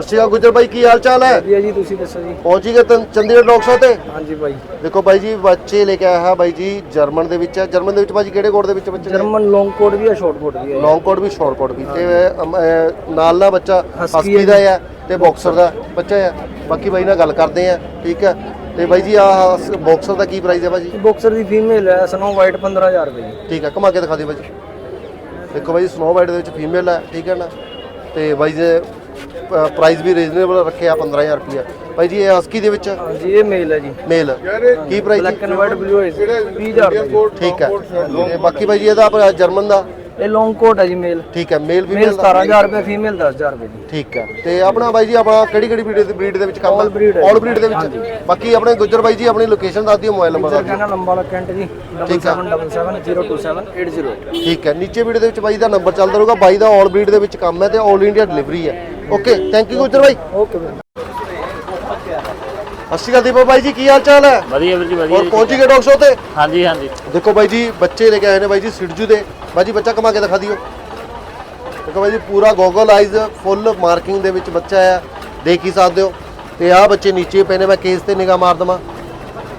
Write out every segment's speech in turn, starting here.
ਸਤਿ ਸ਼੍ਰੀ ਅਕਾਲ ਗੁੱਜਰ ਬਾਈ ਕੀ ਹਾਲ ਚਾਲ ਹੈ? ਵਧੀਆ ਜੀ ਤੁਸੀਂ ਦੱਸੋ ਜੀ? ਪਹੁੰਚੀ ਗਏ ਤਨ- ਚੰਡੀਗੜ੍ਹ ਡੌਗ ਸ਼ੋ ਤੇ? ਹਾਂਜੀ ਭਾਈ ਦੇਖੋ ਬਾਈ ਜੀ ਬੱਚੇ ਲੈ ਕੇ ਆਇਆ ਹੈ ਬਾਈ ਜੀ ਜਰਮਨ ਦੇ ਵਿੱਚ ਹੈ। ਜਰਮਨ ਦੇ ਵਿੱਚ ਭਾਜੀ ਕਿਹੜੇ ਕੋਡ ਦੇ ਵਿੱਚ ਬੱਚੇ ਜਰਮਨ ਲੌਂਗ ਕੋਟ ਵੀ ਹੈ ਸ਼ਾਰਟ ਕੋਟ ਵੀ ਹੈ ਲੌਂਗ ਕੋਡ ਵੀ ਸ਼ਾਰਟ ਕੋਡ ਵੀ। ਤੇ ਅਮ, ਅਹ, ਨਾਲ ਬੱਚਾ Husky ਹਸਕੀ ਦਾ ਹੈ ਤੇ ਬਾਕਸਰ ਦਾ ਬੱਚਾ ਹੈ ਬਾਕੀ ਬਾਈ ਨਾਲ ਗੱਲ ਕਰਦੇ ਆ ਠੀਕ ਹੈ? ਤੇ ਬਾਈ ਜੀ ਆ ਬਾਕਸਰ ਦਾ ਕੀ ਪ੍ਰਾਈਸ ਹੈ ਭਾਜੀ ਬਾਕਸਰ ਦੀ ਫੀਮੇਲ ਹੈ ਸਨੋ ਵਾਈਟ 15000 ਰੁਪਏ ਜੀ। ਠੀਕ ਹੈ ਘੁਮਾ ਕੇ ਦਿਖਾ ਦਿਓ ਬਾਈ ਜੀ। ਦੇਖੋ ਬਾਈ ਸਨੋ ਵਾਈਟ ਦੇ ਵਿੱਚ ਫੀਮੇਲ ਹੈ ਠੀਕ ਹੈ ਨਾ? ਤੇ ਬਾਈ ਜੀ ਪ੍ਰਾਈਸ ਵੀ ਰੀਜ਼ਨੇਬਲ ਰੱਖਿਆ 15000 ਰੁਪਏ ਬਾਈ ਜੀ ਇਹ ਹਸਕੀ ਦੇ ਵਿੱਚ? ਹਾਂਜੀ ਇਹ ਮੇਲ ਹੈ ਜੀ। Male Ki price black and white blue ਹੈ 20000 ਰੁਪਏ ਠੀਕ ਹੈ। ਤੇ ਬਾਕੀ ਬਾਈ ਜੀ ਇਹਦਾ ਆਪਣਾ ਜਰਮਨ ਦਾ? ਇਹ ਲੌਂਗ ਕੋਟ ਹੈ ਜੀ ਮੇਲ। ਠੀਕ ਹੈ ਮੇਲ ਮੇਲ ਫੀਮੇਲ ਦਾ 17000 ਰੁਪਏ ਫੀਮੇਲ 10000 ਰੁਪਏ ਜੀ। ਠੀਕ ਹੈ। ਤੇ ਆਪਣਾ ਬਾਈ ਜੀ ਆਪਣਾ ਕਿਹੜੀ ਕਿਹੜੀ ਬਰੀਡ ਦੇ ਬਰੀਡ ਦੇ ਵਿੱਚ ਕੰਮ ਹੈ ਆਲ। ਬਰੀਡ ਦੇ ਵਿੱਚ? ਬਾਕੀ ਆਪਣੇ ਗੁੱਜਰ ਬਾਈ ਜੀ ਆਪਣੀ ਲੋਕੇਸ਼ਨ ਦੱਸ ਦਿਓ ਮੋਬਾਈਲ ਨੰਬਰ ਦੱਸ ਦਿਓ। ਲੰਬਾ ਵਾਲਾ ਕੈਂਟ ਜੀ। ਠੀਕ ਹੈ। 7777027808 ਠੀਕ ਹੈ। ਨੀਚੇ ਵੀਡੀਓ ਦੇ ਵਿੱਚ ਬਾਈ ਦਾ ਨੰਬਰ ਚੱਲਦਾ ਰਹੂਗਾ। ਬਾਈ ਦਾ ਆਲ ਬਰੀਡ ਦੇ ਵਿੱਚ ਕੰਮ ਹੈ ਤੇ ਆਲ ਇੰਡੀਆ ਡਿਲੀਵਰੀ ਹੈ। ਓਕੇ ਥੈਂਕ ਯੂ ਗੁੱਜਰ ਬਾਈ ਓਕੇ ਸਤਿ ਸ਼੍ਰੀ ਅਕਾਲ ਦੀਪਕ ਬਾਈ ਜੀ ਕੀ ਹਾਲ ਚਾਲ ਹੈ? ਵਧੀਆ ਵੀਰ ਜੀ ਵਧੀਆ ਹੋਰ। ਪਹੁੰਚ ਗਏ ਡੌਗ ਸ਼ੋ ਤੇ? ਹਾਂਜੀ ਹਾਂਜੀ। ਦੇਖੋ ਬਾਈ ਜੀ ਬੱਚੇ ਲੈ ਕੇ ਆਏ ਨੇ ਬਾਈ ਜੀ ਸਿਰਜੂ ਦੇ। ਬਾਈ ਜੀ ਬੱਚਾ ਕਮਾ ਕੇ ਦਿਖਾ ਦਿਓ। ਦੇਖੋ ਬਾਈ ਜੀ ਪੂਰਾ ਗੋਗਲ ਆਈਜ਼ ਫੁੱਲ ਮਾਰਕਿੰਗ ਦੇ ਵਿੱਚ ਬੱਚਾ ਹੈ ਦੇਖ ਹੀ ਸਕਦੇ ਹੋ। ਤੇ ਆਹ ਬੱਚੇ ਨੀਚੇ ਪਏ ਨੇ ਮੈਂ ਕੇਸ ਤੇ ਨਿਗਾਹ ਮਾਰ ਦਵਾਂ।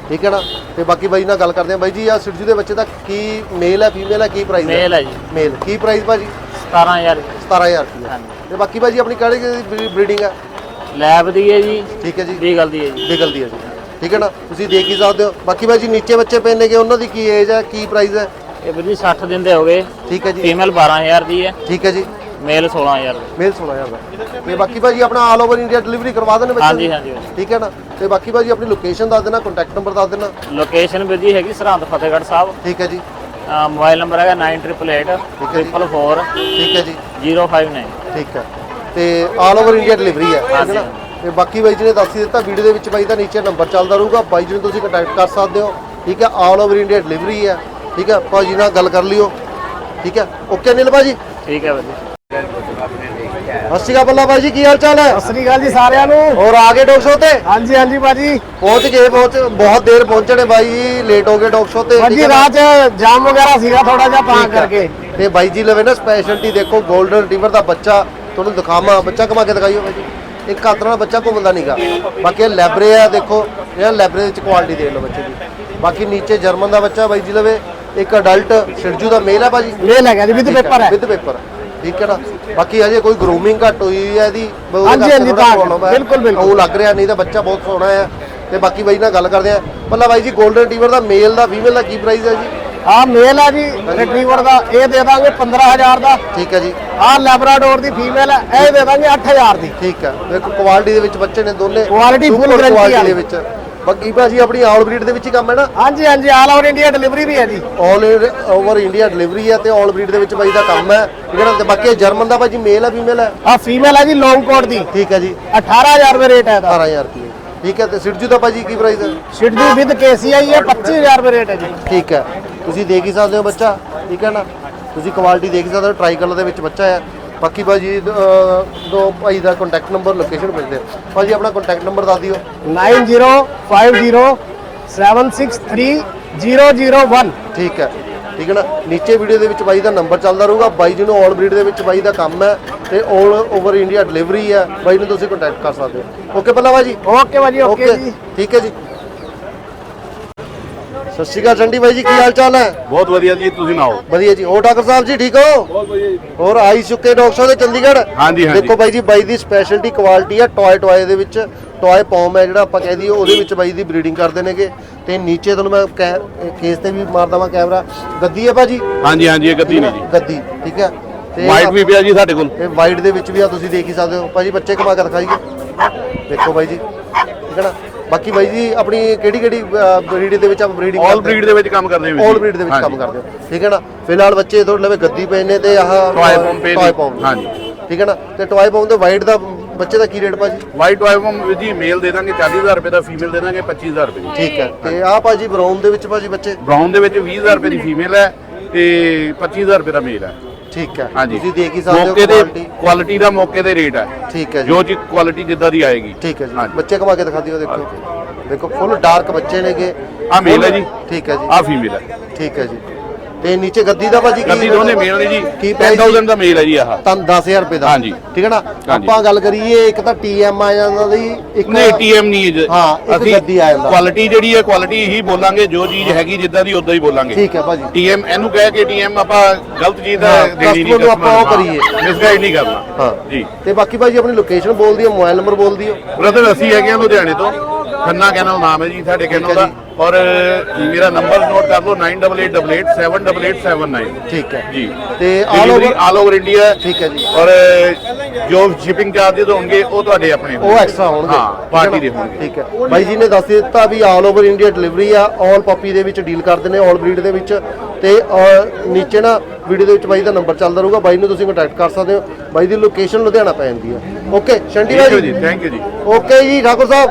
ਠੀਕ ਹੈ ਨਾ? ਤੇ ਬਾਕੀ ਬਾਈ ਨਾਲ ਗੱਲ ਕਰਦੇ ਆ ਬਾਈ ਜੀ ਆ ਸਿਰਜੂ ਦੇ ਬੱਚੇ ਦਾ ਕੀ ਮੇਲ ਹੈ ਫੀਮੇਲ ਹੈ ਕੀ ਪ੍ਰਾਈਸ ਹੈ? ਮੇਲ ਹੈ ਜੀ। ਮੇਲ ਕੀ ਪ੍ਰਾਈਸ ਭਾਜੀ? 17000 17000 ਰੁਪਏ ਹਾਂਜੀ। ਤੇ ਬਾਕੀ ਭਾਜੀ ਆਪਣੀ ਕਿਹੜੀ ਬਰੀਡਿੰਗ ਹੈ ਲੈਬ ਦੀ ਹੈ ਜੀ। ਠੀਕ ਹੈ ਜੀ। ਦੀ ਗੱਲ ਦੀ ਹੈ ਜੀ। ਬਿਗਲ ਦੀ ਹੈ ਜੀ। ਠੀਕ ਹੈ ਨਾ? ਤੁਸੀਂ ਦੇਖ ਹੀ ਸਕਦੇ ਹੋ। ਬਾਕੀ ਭਾਜੀ ਨੀਚੇ ਬੱਚੇ ਪਏ ਨੇਗੇ ਉਹਨਾਂ ਦੀ ਕੀ ਏਜ ਹੈ ਕੀ ਪ੍ਰਾਈਸ ਹੈ ਇਹ ਵੀਰ ਜੀ 60 ਦਿਨ ਦੇ ਹੋ ਗਏ। ਠੀਕ ਹੈ ਜੀ। ਫੀਮੇਲ 12000 ਦੀ ਹੈ। ਠੀਕ ਹੈ ਜੀ। ਮੇਲ 16000 ਦੀ ਮੇਲ 16000 ਦਾ। ਤੇ ਬਾਕੀ ਭਾਜੀ ਆਪਣਾ ਆਲ ਓਵਰ ਇੰਡੀਆ ਡਿਲੀਵਰੀ ਕਰਵਾ ਦੇਣੇ ਬੱਚੇ ਹਾਂਜੀ ਦੀ? ਹਾਂਜੀ ਠੀਕ ਹੈ ਨਾ? ਤੇ ਬਾਕੀ ਭਾਜੀ ਆਪਣੀ ਲੋਕੇਸ਼ਨ ਦੱਸ ਦੇਣਾ ਕੰਟੈਕਟ ਨੰਬਰ ਦੱਸ ਦੇਣਾ। ਲੋਕੇਸ਼ਨ ਵੀਰ ਜੀ ਹੈਗੀ ਸਰਹੰਦ ਫਤਿਹਗੜ੍ਹ ਸਾਹਿਬ। ਠੀਕ ਹੈ ਜੀ। ਮੋਬਾਈਲ ਨੰਬਰ ਹੈਗਾ 9888 ਹੈ ਜੀ। 444 ਠੀਕ ਹੈ ਜੀ। 059 ਠੀਕ ਹੈ। ਤੇ ਆਲ ਓਵਰ ਇੰਡੀਆ ਡਿਲੀਵਰੀ ਹੈ। ਠੀਕ ਹੈ ਨਾ? ਤੇ ਬਾਕੀ ਬਾਈ ਜੀ ਨੇ ਦੱਸ ਹੀ ਦਿੱਤਾ ਵੀਡੀਓ ਦੇ ਵਿੱਚ ਬਾਈ ਦਾ ਨੀਚੇ ਨੰਬਰ ਚੱਲਦਾ ਰਹੂਗਾ। ਬਾਈ ਜੀ ਨੂੰ ਤੁਸੀਂ ਕੰਟੈਕਟ ਕਰ ਸਕਦੇ ਹੋ। ਠੀਕ ਹੈ ਆਲ ਓਵਰ ਇੰਡੀਆ ਡਿਲੀਵਰੀ ਹੈ। ਠੀਕ ਹੈ ਭਾਜੀ ਨਾਲ ਗੱਲ ਕਰ ਲਿਓ। ਠੀਕ ਹੈ। ਓਕੇ ਨੀਲ ਭਾਜੀ। ਠੀਕ ਹੈ ਵੀਰ ਜੀ। ਸਤਿ ਸ਼੍ਰੀ ਅਕਾਲ ਬੱਲਾ ਭਾਈ ਜੀ ਕੀ ਹਾਲ ਚਾਲ ਹੈ? ਸਤਿ ਸ੍ਰੀ ਅਕਾਲ ਜੀ ਸਾਰਿਆਂ ਨੂੰ। ਹੋਰ ਆ ਗਏ ਡੌਗ ਸ਼ੋ ਤੇ? ਹਾਂਜੀ ਹਾਂਜੀ ਭਾਜੀ। ਪਹੁੰਚ ਗਏ ਪਹੁੰਚ ਬਹੁਤ ਦੇਰ ਪਹੁੰਚਣੇ ਬਾਈ ਲੇਟ ਹੋ ਗਏ ਡੌਗ ਸ਼ੋ ਤੇ। ਨਾ? ਚ ਜਾਮ ਵਗੈਰਾ ਸੀਗਾ ਥੋੜਾ ਜਿਹਾ ਠੀਕ ਹੈ। ਤੇ ਬਾਈ ਜੀ ਲਵੇ ਨਾ ਸਪੈਸ਼ਲਟੀ ਦੇਖੋ 골ਡਨ ਰਿਟਰੀਵਰ ਦਾ ਬੱਚਾ ਤੁਹਾਨੂੰ ਦਿਖਾਵਾਂ ਬੱਚਾ ਕਮਾ ਕੇ ਦਿਖਾਈਓ ਬਾਈ ਜੀ। ਇੱਕ ਹੱਥ ਨਾਲ ਬੱਚਾ ਘੁੰਮਦਾ ਨਹੀਂਗਾ ਬਾਕੀ ਇਹ ਲੈਬਰੇ ਆ ਦੇਖੋ ਇਹ ਲੈਬਰੇ ਵਿੱਚ ਕੁਆਲਿਟੀ ਦੇਖ ਲਓ ਬੱਚੇ ਦੀ। ਬਾਕੀ ਨੀਚੇ ਜਰਮਨ ਦਾ ਬੱਚਾ ਬਾਈ ਜੀ ਲਵੇ ਇੱਕ ਅਡਲਟ ਸਿਰਜੂ ਦਾ ਮੇਲ ਹੈ ਭਾਜੀ। ਮੇਲ ਹੈਗਾ ਜੀ ਵਿਦ ਪੇਪਰ ਹੈ ਵਿਦ ਪੇਪਰ ਠੀਕ ਹੈ ਨਾ? ਬਾਕੀ ਹਜੇ ਕੋਈ ਗਰੂਮਿੰਗ ਘੱਟ ਹੋਈ ਹੈ ਇਹਦੀ ਹਾਂਜੀ, ਹਾਂਜੀ, ਤਾਂ। ਬਿਲਕੁਲ, ਬਿਲਕੁਲ। ਉਹ ਲੱਗ ਰਿਹਾ ਨਹੀਂ ਤਾਂ ਬੱਚਾ ਬਹੁਤ ਸੋਹਣਾ ਹੈ। ਤੇ ਬਾਕੀ ਬਾਈ ਨਾਲ ਗੱਲ ਕਰਦੇ ਆ ਮਤਲਬ ਬਾਈ ਜੀ 골ਡਨ ਰਿਟਰੀਵਰ ਦਾ ਮੇਲ ਦਾ ਫੀਮੇਲ ਦਾ ਕੀ ਪ੍ਰਾਈਸ ਹੈ ਜੀ? ਆ ਮੇਲ ਹੈ ਜੀ ਰਿਟਰੀਵਰ ਦਾ ਇਹ ਦੇ ਦਾਂਗੇ 15000 ਦਾ। ਠੀਕ ਹੈ ਜੀ। ਆ ਲੈਬਰਾਡੋਰ ਦੀ ਫੀਮੇਲ ਹੈ ਇਹ ਦੇ ਦਾਂਗੇ 8000 ਦੀ। ਠੀਕ ਹੈ। ਦੇਖੋ ਕੁਆਲਿਟੀ ਦੇ ਵਿੱਚ ਬੱਚੇ ਨੇ ਦੋਨੇ Quality full super guarantee quality। ਦੇ ਵਿੱਚ। ਬਾਕੀ ਭਾਜੀ ਆਪਣੀ ਆਲ ਬਰੀਡ ਦੇ ਵਿੱਚ ਹੀ ਕੰਮ ਹੈ ਨਾ? ਹਾਂਜੀ ਹਾਂਜੀ ਆਲ ਓਵਰ ਇੰਡੀਆ ਡਿਲੀਵਰੀ ਵੀ ਹੈ ਜੀ। ਆਲ ਓਵਰ ਇੰਡੀਆ ਡਿਲੀਵਰੀ ਹੈ ਤੇ ਆਲ ਬਰੀਡ ਦੇ ਵਿੱਚ ਬਾਈ ਦਾ ਕੰਮ ਹੈ। ਜਿਹੜਾ ਤੇ ਬਾਕੀ ਜਰਮਨ ਦਾ ਭਾਜੀ ਮੇਲ ਹੈ ਫੀਮੇਲ ਹੈ ਆ ਫੀਮੇਲ ਹੈ ਜੀ ਲੌਂਗ ਕੋਟ ਦੀ। ਠੀਕ ਹੈ ਜੀ। 18000 ਰੁਪਏ ਰੇਟ ਹੈ ਇਹਦਾ। 18000 ਰੁਪਏ। ਠੀਕ ਹੈ ਤੇ ਸਿਰਜੂ ਦਾ ਭਾਜੀ ਕੀ ਪ੍ਰਾਈਸ ਹੈ? ਸ਼ਿਡੂ ਵਿਦ ਕੇਸੀਆਈ ਹੈ 25000 ਰੁਪਏ ਰੇਟ ਹੈ ਜੀ। ਠੀਕ ਹੈ। ਤੁਸੀਂ ਦੇਖ ਹੀ ਸਕਦੇ ਹੋ ਬੱਚਾ। ਠੀਕ ਹੈ ਨਾ? ਤੁਸੀਂ ਕੁਆਲਿਟੀ ਦੇਖ ਸਕਦੇ ਹੋ ਟਰਾਈ ਕਲਰ ਦੇ ਵਿੱਚ ਬੱਚਾ ਹੈ। ਬਾਕੀ ਭਾਜੀ ਅਹ, ਦੋ ਭਾਈ ਦਾ ਕੰਟੈਕਟ ਨੰਬਰ ਲੋਕੇਸ਼ਨ ਭੇਜ ਦਿਓ ਭਾਜੀ ਆਪਣਾ ਕੰਟੈਕਟ ਨੰਬਰ ਦੱਸ ਦਿਓ। 9050763001 ਠੀਕ ਹੈ। ਠੀਕ ਹੈ ਨਾ? ਨੀਚੇ ਵੀਡੀਓ ਦੇ ਵਿੱਚ ਬਾਈ ਦਾ ਨੰਬਰ ਚੱਲਦਾ ਰਹੂਗਾ। ਬਾਈ ਜੀ ਨੂੰ ਆਲ ਬਰੀਡ ਦੇ ਵਿੱਚ ਬਾਈ ਦਾ ਕੰਮ ਹੈ ਤੇ ਆਲ ਓਵਰ ਇੰਡੀਆ ਡਿਲੀਵਰੀ ਹੈ। ਬਾਈ ਨੂੰ ਤੁਸੀਂ ਕੰਟੈਕਟ ਕਰ ਸਕਦੇ ਹੋ। ਓਕੇ ਪੱਲਾ ਬਾਜੀ ਓਕੇ ਭਾਜੀ ਓਕੇ ਜੀ। ਠੀਕ ਹੈ ਜੀ। ਸਤਿ ਸ਼੍ਰੀ ਅਕਾਲ ਚੰਡੀ ਬਾਈ ਜੀ ਕੀ ਹਾਲ ਚਾਲ ਹੈ? ਬਹੁਤ ਵਧੀਆ ਜੀ ਤੁਸੀਂ ਸੁਣਾਓ? ਵਧੀਆ ਜੀ। ਹੋਰ ਡਾਕਟਰ ਸਾਹਿਬ ਜੀ ਠੀਕ ਹੋ? ਬਹੁਤ ਵਧੀਆ ਜੀ। ਹੋਰ ਆਈ ਚੁੱਕੇ ਡਾਕਟਰ ਸਾਹਿਬ ਦੇ ਚੰਡੀਗੜ੍ਹ? ਹਾਂਜੀ, ਹਾਂਜੀ। ਦੇਖੋ ਬਾਈ ਜੀ ਬਾਈ ਦੀ ਸਪੈਸ਼ਲਟੀ ਕੁਆਲਿਟੀ ਹੈ ਟੌਏ ਟੌਏ ਦੇ ਵਿੱਚ ਟੌਏ ਪੌਮ ਹੈ ਜਿਹੜਾ ਆਪਾਂ ਕਹਿ ਦਈਏ ਉਹਦੇ ਵਿੱਚ ਬਾਈ ਦੀ ਬਰੀਡਿੰਗ ਕਰਦੇ ਨੇਗੇ। ਤੇ ਨੀਚੇ ਤੁਹਾਨੂੰ ਮੈਂ ਕੈ- ਕੇਸ ਤੇ ਵੀ ਮਾਰ ਦਵਾਂ ਕੈਮਰਾ ਗੱਦੀ ਹੈ ਭਾਜੀ? ਹਾਂਜੀ ਹਾਂਜੀ ਇਹ ਗੱਦੀ ਨਹੀਂ ਜੀ। ਗੱਦੀ ਠੀਕ ਹੈ? ਤੇ ਵਾਈਟ ਵੀ ਪਿਆ ਜੀ ਸਾਡੇ ਕੋਲ। ਇਹ ਵਾਈਟ ਦੇ ਵਿੱਚ ਵੀ ਆ ਤੁਸੀਂ ਦੇਖ ਹੀ ਸਕਦੇ ਹੋ। ਭਾਜੀ ਬੱਚੇ ਕਮਾ ਕੇ ਦਿਖਾਈਏ। ਦੇਖੋ ਬਾਈ ਜੀ ਠੀਕ ਹੈ ਨਾ? ਬਾਕੀ ਬਾਈ ਜੀ ਆਪਣੀ ਕਿਹੜੀ ਕਿਹੜੀ ਬਰੀਡ ਦੇ ਵਿੱਚ ਆਪਾਂ ਬਰੀਡਿੰਗ ਆਲ ਬਰੀਡ ਦੇ ਵਿੱਚ ਕੰਮ ਕਰਦੇ ਹਾਂ ਆਲ ਬਰੀਡ ਦੇ ਵਿੱਚ ਕੰਮ ਕਰਦੇ ਹੋ। ਠੀਕ ਹੈ ਨਾ? ਫਿਲਹਾਲ ਬੱਚੇ ਤੁਹਾਡੇ ਲਵੇ ਗੱਦੀ ਪਏ ਨੇ ਤੇ ਆਹ Toy pom ਪਏ ਨੇ। ਟੌਏ ਹਾਂਜੀ। ਠੀਕ ਹੈ ਨਾ? ਤੇ ਟੌਏ ਪੌਮ ਦੇ ਵਾਈਟ ਦਾ ਬੱਚੇ ਦਾ ਕੀ ਰੇਟ ਭਾਜੀ ਵਾਈਟ ਵਾਈਵਮ ਜੀ ਮੇਲ ਦੇ ਦਾਂਗੇ 40000 ਰੁਪਏ ਦਾ ਫੀਮੇਲ ਦੇ ਦਾਂਗੇ 25000 ਰੁਪਏ ਠੀਕ ਹੈ। ਤੇ ਆਹ ਭਾਜੀ ਬਰਾਊਨ ਦੇ ਵਿੱਚ ਭਾਜੀ ਬੱਚੇ? ਬ੍ਰਾਊਨ ਦੇ ਵਿੱਚ 20000 ਰੁਪਏ ਦੀ ਫੀਮੇਲ ਹੈ ਤੇ 25000 ਰੁਪਏ ਦਾ ਮੇਲ ਹੈ। ਠੀਕ ਹੈ। ਹਾਂਜੀ। ਤੁਸੀਂ ਦੇਖ ਹੀ ਸਕਦੇ ਹੋ ਮੌਕੇ ਦੇ ਕੁਆਲਿਟੀ ਕੁਆਲਿਟੀ ਦਾ ਮੌਕੇ ਦੇ ਰੇਟ ਹੈ। ਠੀਕ ਹੈ ਜੀ। ਜੋ ਚੀਜ਼ ਕੁਆਲਿਟੀ ਜਿੱਦਾਂ ਦੀ ਆਏਗੀ। ਠੀਕ ਹੈ ਜੀ। ਹਾਂਜੀ। ਬੱਚੇ ਕਮਾ ਕੇ ਦਿਖਾ ਦਿਓ ਦੇਖੋ। ਦੇਖੋ ਫੁੱਲ ਡਾਰਕ ਬੱਚੇ ਨੇਗੇ। ਆਹ male ਹੈ ਜੀ। ਠੀਕ ਹੈ ਜੀ। ਆਹ ਫੀਮੇਲ ਹੈ। ਠੀਕ ਹੈ ਜੀ। ਤੇ ਨੀਚੇ ਗੱਦੀ ਦਾ ਭਾਜੀ ਗੱਦੀ ਦੋਨੇ ਮੇਲ ਨੇ ਜੀ ਕੀ price 10000 ਦਾ ਮੇਲ ਹੈ ਜੀ ਆਹ। ਤਾਂ 10000 ਰੁਪਏ ਦਾ। ਹਾਂਜੀ। ਠੀਕ ਹੈ ਨਾ। ਆਪਾਂ ਗੱਲ ਕਰੀਏ ਇੱਕ ਤਾਂ ਟੀਐਮ ਆ ਜਾਂਦਾ ਦੀ ਇੱਕ ਨਹੀਂ ਟੀਐਮ ਨਹੀਂ ਜੀ। ਹਾਂ, ਇੱਕ ਗੱਦੀ ਆ ਜਾਂਦਾ। ਕੁਆਲਿਟੀ ਜਿਹੜੀ ਹੈ ਕੁਆਲਿਟੀ ਹੀ ਬੋਲਾਂਗੇ ਜੋ ਚੀਜ਼ ਹੈਗੀ ਜਿੱਦਾਂ ਦੀ ਉਦਾਂ ਹੀ ਬੋਲਾਂਗੇ। ਠੀਕ ਹੈ ਭਾਜੀ। ਟੀਐਮ ਇਹਨੂੰ ਕਹਿ ਕੇ ਟੀਐਮ ਆਪਾਂ ਗਲਤ ਚੀਜ਼ ਦਾ ਦੇਣੀ ਨਹੀਂ ਨੂੰ ਆਪਾਂ ਉਹ ਕਰੀਏ। ਮਿਸਗਾਈਡ ਨਹੀਂ ਕਰਨਾ। ਹਾਂ। ਜੀ। ਤੇ ਬਾਕੀ ਭਾਜੀ ਆਪਣੀ ਲੋਕੇਸ਼ਨ ਬੋਲ ਦਿਓ ਮੋਬਾਈਲ ਨੰਬਰ ਬੋਲ ਦਿਓ ਬ੍ਰਦਰ ਅਸੀਂ ਹੈਗੇ ਆ ਲੁਧਿਆਣੇ ਤੋਂ। ਖੰਨਾ ਕੈਨਲ ਨਾਮ ਹੈ ਜੀ ਸਾਡੇ ਕੈਨਲ ਦਾ। ਔਰ ਮੇਰਾ ਨੰਬਰ ਨੋਟ ਕਰ ਲਓ 9888878879 ਠੀਕ ਹੈ। ਜੀ। ਤੇ all over all over India ਠੀਕ ਹੈ ਜੀ। ਔਰ ਜੋ ਸ਼ਿਪਿੰਗ ਚਾਰजेस ਹੋਣਗੇ ਉਹ ਤੁਹਾਡੇ ਆਪਣੇ ਉਹ ਐਕਸਟਰਾ ਹੋਣਗੇ। ਹਾਂ ਪਾਰਟੀ? ਦੇ ਹੋਣਗੇ। ਠੀਕ ਹੈ। ਬਾਈ ਜੀ ਨੇ ਦੱਸ ਦਿੱਤਾ ਵੀ ਆਲ ਓਵਰ ਇੰਡੀਆ ਡਿਲੀਵਰੀ ਆ ਆਲ ਪੱਪੀ ਦੇ ਵਿੱਚ ਡੀਲ ਕਰਦੇ ਨੇ ਆਲ ਬਰੀਡ ਦੇ ਵਿੱਚ। ਤੇ ਨੀਚੇ ਨਾ ਵੀਡੀਓ ਦੇ ਵਿੱਚ ਬਾਈ ਦਾ ਨੰਬਰ ਚੱਲਦਾ ਰਹੂਗਾ। ਬਾਈ ਨੂੰ ਤੁਸੀਂ ਕੰਟੈਕਟ ਕਰ ਸਕਦੇ ਹੋ। ਬਾਈ ਦੀ ਲੋਕੇਸ਼ਨ ਲੁਧਿਆਣਾ ਪੈ ਜਾਂਦੀ ਹੈ। ਓਕੇ ਯੂ ਬਾਈ ਜੀ। ਥੈਂਕ ਯੂ ਜੀ। ਓਕੇ ਜੀ ਠਾਕੁਰ ਸਾਹਿਬ।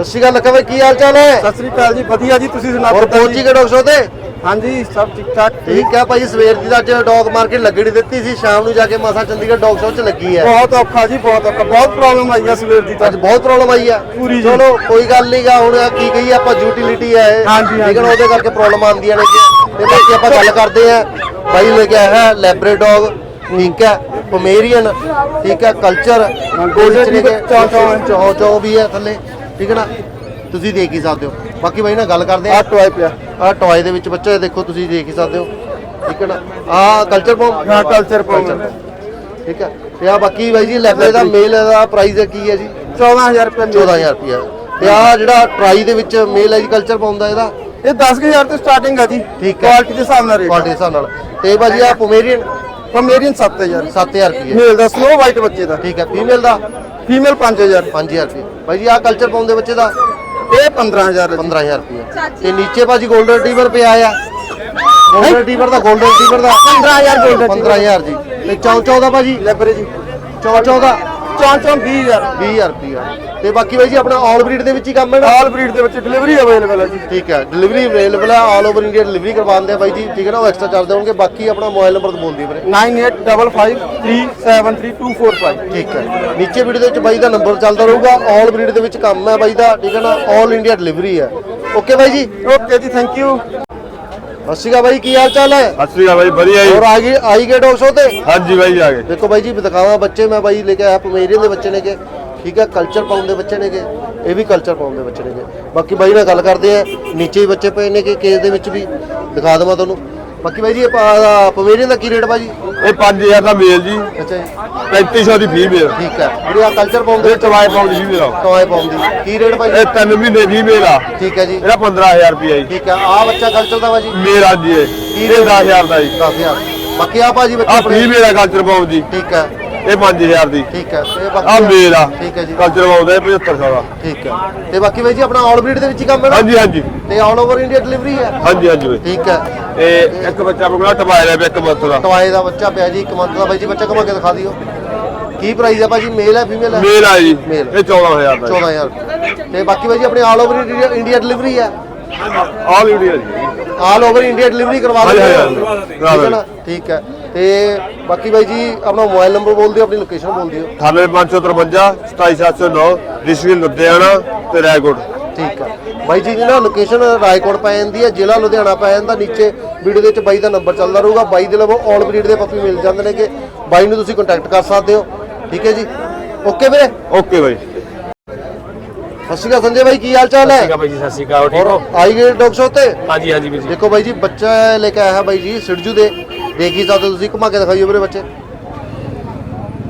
ਸਤਿ ਸ਼੍ਰੀ ਅਕਾਲ ਲੱਖਾ ਬਾਈ ਕੀ ਹਾਲ ਚਾਲ ਹੈ? ਸਤਿ ਸ੍ਰੀ ਅਕਾਲ ਜੀ ਵਧੀਆ ਜੀ ਤੁਸੀਂ ਸੁਣਾਓ ਹੋਰ ਪਹੁੰਚੀ ਗਏ ਡਾਕਟਰ ਸਾਹਿਬ ਤੇ? ਹਾਂਜੀ ਸਭ ਠੀਕ ਠਾਕ ਠੀਕ ਹੈ ਭਾਈ ਸਵੇਰ ਦੀ ਤਾਂ ਅੱਜ ਡੌਗ ਮਾਰਕੀਟ ਲੱਗੀ ਨਹੀਂ ਦਿੱਤੀ ਸੀ ਸ਼ਾਮ ਨੂੰ ਜਾ ਕੇ ਮਾਸਾ ਚੰਡੀਗੜ੍ਹ ਡੌਗ ਸ਼ੋਅ 'ਚ ਲੱਗੀ ਹੈ। ਬਹੁਤ ਔਖਾ ਜੀ ਬਹੁਤ ਔਖਾ। ਬਹੁਤ ਪ੍ਰੋਬਲਮ ਆਈ ਆ ਸਵੇਰ ਦੀ ਤਾਂ। ਅੱਜ ਬਹੁਤ ਪ੍ਰੋਬਲਮ ਆਈ ਹੈ ਪੂਰੀ ਜੀ। ਚਲੋ ਕੋਈ ਗੱਲ ਨਹੀਂਗਾ ਹੁਣ ਕੀ ਕਹੀਏ ਆਪਾਂ ਯੂਟਿਲਿਟੀ ਹੈ ਇਹ। ਹਾਂਜੀ, ਠੀਕ ਹੈ ਨਾ ਉਹਦੇ ਕਰਕੇ ਪ੍ਰੋਬਲਮ ਆਉਂਦੀਆਂ ਨੇ ਜੀ। ਤੇ ਬਾਕੀ ਆਪਾਂ ਗੱਲ ਕਰਦੇ ਆ ਬਾਈ ਲੈ ਕੇ ਆਇਆ ਹੈ ਲੈਬਰੇਡੋਗ ਠੀਕ ਹੈ ਪੋਮੇਰੀਅਨ ਠੀਕ ਹੈ। ਕਲਚਰ ਗੋਲਡਨ ਚੌ ਚੌ ਵੀ ਹੈ ਥੱਲੇ। ਠੀਕ ਹੈ ਨਾ? ਤੁਸੀਂ ਦੇਖ ਹੀ ਸਕਦੇ ਹੋ। ਬਾਕੀ ਬਾਈ ਨਾਲ ਗੱਲ ਕਰਦੇ ਆ ਟੋਏ ਪਿਆ। ਆ ਟੌਏ ਦੇ ਵਿੱਚ ਬੱਚਾ ਦੇਖੋ ਤੁਸੀਂ ਦੇਖ ਹੀ ਸਕਦੇ ਹੋ। ਠੀਕ ਹੈ ਨਾ? ਆ ਕਲਚਰ ਪੋਮ ਹਾਂ ਕਲਚਰ ਪਾਉਂ ਠੀਕ ਹੈ? ਤੇ ਆ ਬਾਕੀ ਬਾਈ ਜੀ ਲੈਬਰੇ ਦਾ ਮੇਲ ਦਾ ਪ੍ਰਾਈਸ ਕੀ ਹੈ ਜੀ? 14000 ਰੁਪਏ ਮਿਲ- 14000 ਰੁਪਿਆ ਤੇ ਆ ਜਿਹੜਾ ਟਰਾਈ ਦੇ ਵਿੱਚ ਮੇਲ ਐਗਰੀਕਲਚਰ ਪਾਉਂਦਾ ਇਹਦਾ? ਇਹ 10000 ਤੋਂ ਸਟਾਰਟਿੰਗ ਆ ਜੀ। ਠੀਕ ਹੈ। ਕੁਆਲਿਟੀ ਦੇ ਹਿਸਾਬ ਨਾਲ ਰੇਟ ਕੁਆਲਿਟੀ ਦੇ ਹਿਸਾਬ ਨਾਲ। ਤੇ ਬਾਜੀ ਆ ਪੋਮੇਰੀਅਨ ਪਮੇਰੀਅਨ 7000 7000 ਰੁਪਏ ਮੇਲ ਦਾ ਸਨੋ ਵਾਈਟ ਬੱਚੇ ਦਾ। ਠੀਕ ਹੈ ਫੀਮੇਲ ਦਾ? ਫੀਮੇਲ 5000 5000 ਰੁਪਏ ਭਾਈ ਜੀ ਆ ਕਲਚਰ ਪਾਉਂਦੇ ਬੱਚੇ ਦਾ? ਇਹ 15000 15000 ਰੁਪਏ ਤੇ ਨੀਚੇ ਭਾਜੀ 골ਡਨ ਰਿਟਰੀਵਰ ਪਿਆ ਆ। 골ਡਨ ਰਿਟਰੀਵਰ ਦਾ 골ਡਨ ਰਿਟਰੀਵਰ ਦਾ 15000 골ਡਨ 15000 ਜੀ। ਤੇ ਚੌਚੌ ਦਾ ਭਾਜੀ? ਲੈ ਪਰੇ ਜੀ। ਚੌਚੌ ਦਾ? ਚੌਚੌ 20000 20000 ਰੁਪਏ ਤੇ ਬਾਕੀ ਬਾਈ ਜੀ ਆਪਣਾ ਆਲ ਬਰੀਡ ਦੇ ਵਿੱਚ ਹੀ ਕੰਮ ਹੈ ਨਾ? ਆਲ ਬਰੀਡ ਦੇ ਵਿੱਚ ਡਿਲੀਵਰੀ ਅਵੇਲੇਬਲ ਹੈ ਜੀ। ਠੀਕ ਹੈ ਡਿਲੀਵਰੀ ਅਵੇਲੇਬਲ ਹੈ ਆਲ ਓਵਰ ਇੰਡੀਆ ਡਿਲੀਵਰੀ ਕਰਵਾਉਂਦੇ ਆ ਬਾਈ ਜੀ ਠੀਕ ਹੈ ਨਾ ਉਹ ਐਕਸਟਰਾ ਚਾਰਜ ਦੇਣਗੇ ਬਾਕੀ ਆਪਣਾ ਮੋਬਾਈਲ ਨੰਬਰ ਤਾਂ ਬੋਲ ਦਿਓ ਵੀਰੇ 9855373245 ਠੀਕ ਹੈ ਨੀਚੇ ਵੀਡੀਓ ਦੇ ਵਿੱਚ ਬਾਈ ਦਾ ਨੰਬਰ ਚੱਲਦਾ ਰਹੂਗਾ ਆਲ ਬਰੀਡ ਦੇ ਵਿੱਚ ਕੰਮ ਹੈ ਬਾਈ ਦਾ ਠੀਕ ਹੈ ਨਾ ਆਲ ਇੰਡੀਆ ਡਿਲੀਵਰੀ ਹੈ। ਓਕੇ ਬਾਈ ਜੀ? ਓਕੇ ਜੀ ਥੈਂਕ ਯੂ ਅਕਾਲ ਬਾਈ ਕੀ ਹਾਲ ਚਾਲ ਹੈ? ਸਤਿ ਸ਼੍ਰੀ ਅਕਾਲ ਬਾਈ ਵਧੀਆ ਜੀ। ਹੋਰ ਆ ਗਏ ਆਈ ਗਏ ਡੌਗ ਸ਼ੋ ਤੇ? ਹਾਂਜੀ ਬਾਈ ਆ ਗਏ। ਦੇਖੋ ਬਾਈ ਜੀ ਦਿਖਾਵਾਂ ਬੱਚੇ ਮੈਂ ਬਾਈ ਲੈ ਕੇ ਆਇਆ ਪਮੇਰੀਅਨ ਦੇ ਬੱਚੇ ਨੇਗੇ ਠੀਕ ਹੈ ਕਲਚਰ ਪਾਉਣ ਦੇ ਬੱਚੇ ਨੇਗੇ ਇਹ ਵੀ ਕਲਚਰ ਪਾਉਣ ਦੇ ਬੱਚੇ ਨੇਗੇ। ਬਾਕੀ ਬਾਈ ਨਾਲ ਗੱਲ ਕਰਦੇ ਆ ਨੀਚੇ ਹੀ ਬੱਚੇ ਪਏ ਨੇਗੇ ਕੇਸ ਦੇ ਵਿੱਚ ਵੀ ਦਿਖਾ ਦਵਾਂ ਤੁਹਾਨੂੰ। ਬਾਕੀ ਬਾਈ ਜੀ ਇਹ ਪਮੇਰੀਅਨ ਦਾ ਕੀ ਰੇਟ ਬਾਜੀ ਇਹ 5000 ਦਾ ਮੇਲ ਜੀ। ਅੱਛਾ ਜੀ। 3500 ਦੀ ਫੀਮੇਲ ਠੀਕ ਹੈ। ਜਿਹੜੀ ਆ ਕਲਚਰ ਪਾਉਣ ਦੇ ਇਹ ਚਵਾਏ ਪਾਉਂਦੀ ਫੀਮੇਲ ਆ। ਟੋਏ ਪਾਉਂਦੀ ਕੀ ਰੇਟ ਬਾਈ? ਇਹ 3 ਮਹੀਨੇ ਫੀਮੇਲ ਆ। ਠੀਕ ਹੈ ਜੀ। ਇਹਦਾ 15000 ਰੁਪਿਆ ਜੀ। ਠੀਕ ਹੈ। ਆ ਬੱਚਾ ਕਲਚਰ ਦਾ ਮੇਲ ਆ ਜੀ ਇਹ। ਇਹ 10000 ਦਾ ਜੀ। 10000 ਬਾਕੀ ਆ ਭਾਜੀ ਬੱਚੇ ਆ ਫੀਮੇਲ ਆ ਕਲਚਰ ਪਾਉਂਦੀ ਠੀਕ ਹੈ। ਇਹ 5000 ਦੀ। ਠੀਕ ਹੈ ਤੇ ਆ ਬਾਕੀ ਮੇਲ ਆ। ਠੀਕ ਹੈ ਜੀ। ਕਲਚਰ ਇਹ 7500 ਦਾ ਠੀਕ ਹੈ। ਤੇ ਬਾਕੀ ਬਾਈ ਜੀ ਆਪਣਾ ਆਲ ਬਰੀਡ ਦੇ ਵਿੱਚ ਹੀ ਕੰਮ ਹੈ ਹਾਂਜੀ ਹਾਂਜੀ। ਤੇ ਆਲ ਓਵਰ ਇੰਡੀਆ ਡਿਲੀਵਰੀ ਹੈ? ਹਾਂਜੀ ਹਾਂਜੀ ਬਾਈ। ਠੀਕ ਹੈ। ਤੇ ਇੱਕ ਬੱਚਾ ਕੋਲ ਟਬਾਇ ਲੈ ਇੱਕ ਮੱਤ ਦਾ। ਟਵਾਏ ਦਾ ਬੱਚਾ ਪਿਆ ਜੀ ਇੱਕ ਮੰਥ ਦਾ। ਬਾਈ ਜੀ ਬੱਚਾ ਕਮਾ ਕੇ ਦਿਖਾ ਦਿਓ। ਕੀ ਪ੍ਰਾਈਸ ਹੈ ਭਾਜੀ? ਮੇਲ ਹੈ ਫੀਮੇਲ ਹੈ? ਮੇਲ ਆ ਜੀ। ਮੇਲ। ਇਹ 14000 ਦਾ 14000 ਤੇ ਬਾਕੀ ਬਾਈ ਜੀ ਆਪਣੇ ਆਲ ਓਵਰ ਇੰਡੀਆ ਡਿਲੀਵਰੀ ਹੈ? ਆਲ ਇੰਡੀਆ ਜੀ। ਆਲ ਓਵਰ ਇੰਡੀਆ ਡਿਲੀਵਰੀ ਕਰਵਾ ਦਿੰਦੇ ਹੋ ਹੈ ਠੀਕ ਹੈ। ਤੇ ਬਾਕੀ ਬਾਈ ਜੀ ਆਪਣਾ ਮੋਬਾਈਲ ਨੰਬਰ ਬੋਲ ਦਿਓ ਆਪਣੀ ਲੋਕੇਸ਼ਨ ਬੋਲ ਦਿਓ 98553 27709 ਡਿਸਟ੍ਰਿਕਟ ਲੁਧਿਆਣਾ ਤੇ ਰਾਏਕੋਟ। ਠੀਕ ਹੈ ਬਾਈ ਜੀ ਦੀ ਨਾ ਲੋਕੇਸ਼ਨ ਰਾਏਕੋਟ ਪੈ ਜਾਂਦੀ ਹੈ ਜ਼ਿਲ੍ਹਾ ਲੁਧਿਆਣਾ ਪੈ ਜਾਂਦਾ ਨੀਚੇ ਵੀਡੀਓ ਦੇ ਵਿੱਚ ਬਾਈ ਦਾ ਨੰਬਰ ਚੱਲਦਾ ਰਹੂਗਾ। ਬਾਈ ਦੇ ਲਵੋ ਆਲ ਬਰੀਡ ਦੇ ਪੱਪੀ ਮਿਲ ਜਾਂਦੇ ਨੇਗੇ। ਬਾਈ ਨੂੰ ਤੁਸੀਂ ਕੰਟੈਕਟ ਕਰ ਸਕਦੇ ਹੋ। ਠੀਕ ਹੈ ਜੀ। ਓਕੇ ਵੀਰੇ? ਓਕੇ ਬਾਈ। ਸਤਿ ਸ਼੍ਰੀ ਅਕਾਲ ਸੰਜੇ ਬਾਈ ਕੀ ਹਾਲ ਚਾਲ ਹੈ? ਠੀਕ ਆ ਬਾਈ ਜੀ ਸਤਿ ਸ਼੍ਰੀ ਅਕਾਲ ਠੀਕ ਹੋ? ਆਈ ਗਏ ਡੌਗ ਸ਼ੋ ਤੇ? ਹਾਂਜੀ ਹਾਂਜੀ ਵੀਰ ਜੀ। ਦੇਖੋ ਬਾਈ ਜੀ ਬੱਚਾ ਲੈ ਕੇ ਆਇਆ ਹੈ ਬਾਈ ਜੀ ਸਿਰਜੂ ਦੇ। ਦੇਖ ਹੀ ਸਕਦੇ ਤੁਸੀਂ ਘੁਮਾ ਕੇ ਦਿਖਾਈਓ ਵੀਰੇ ਬੱਚੇ।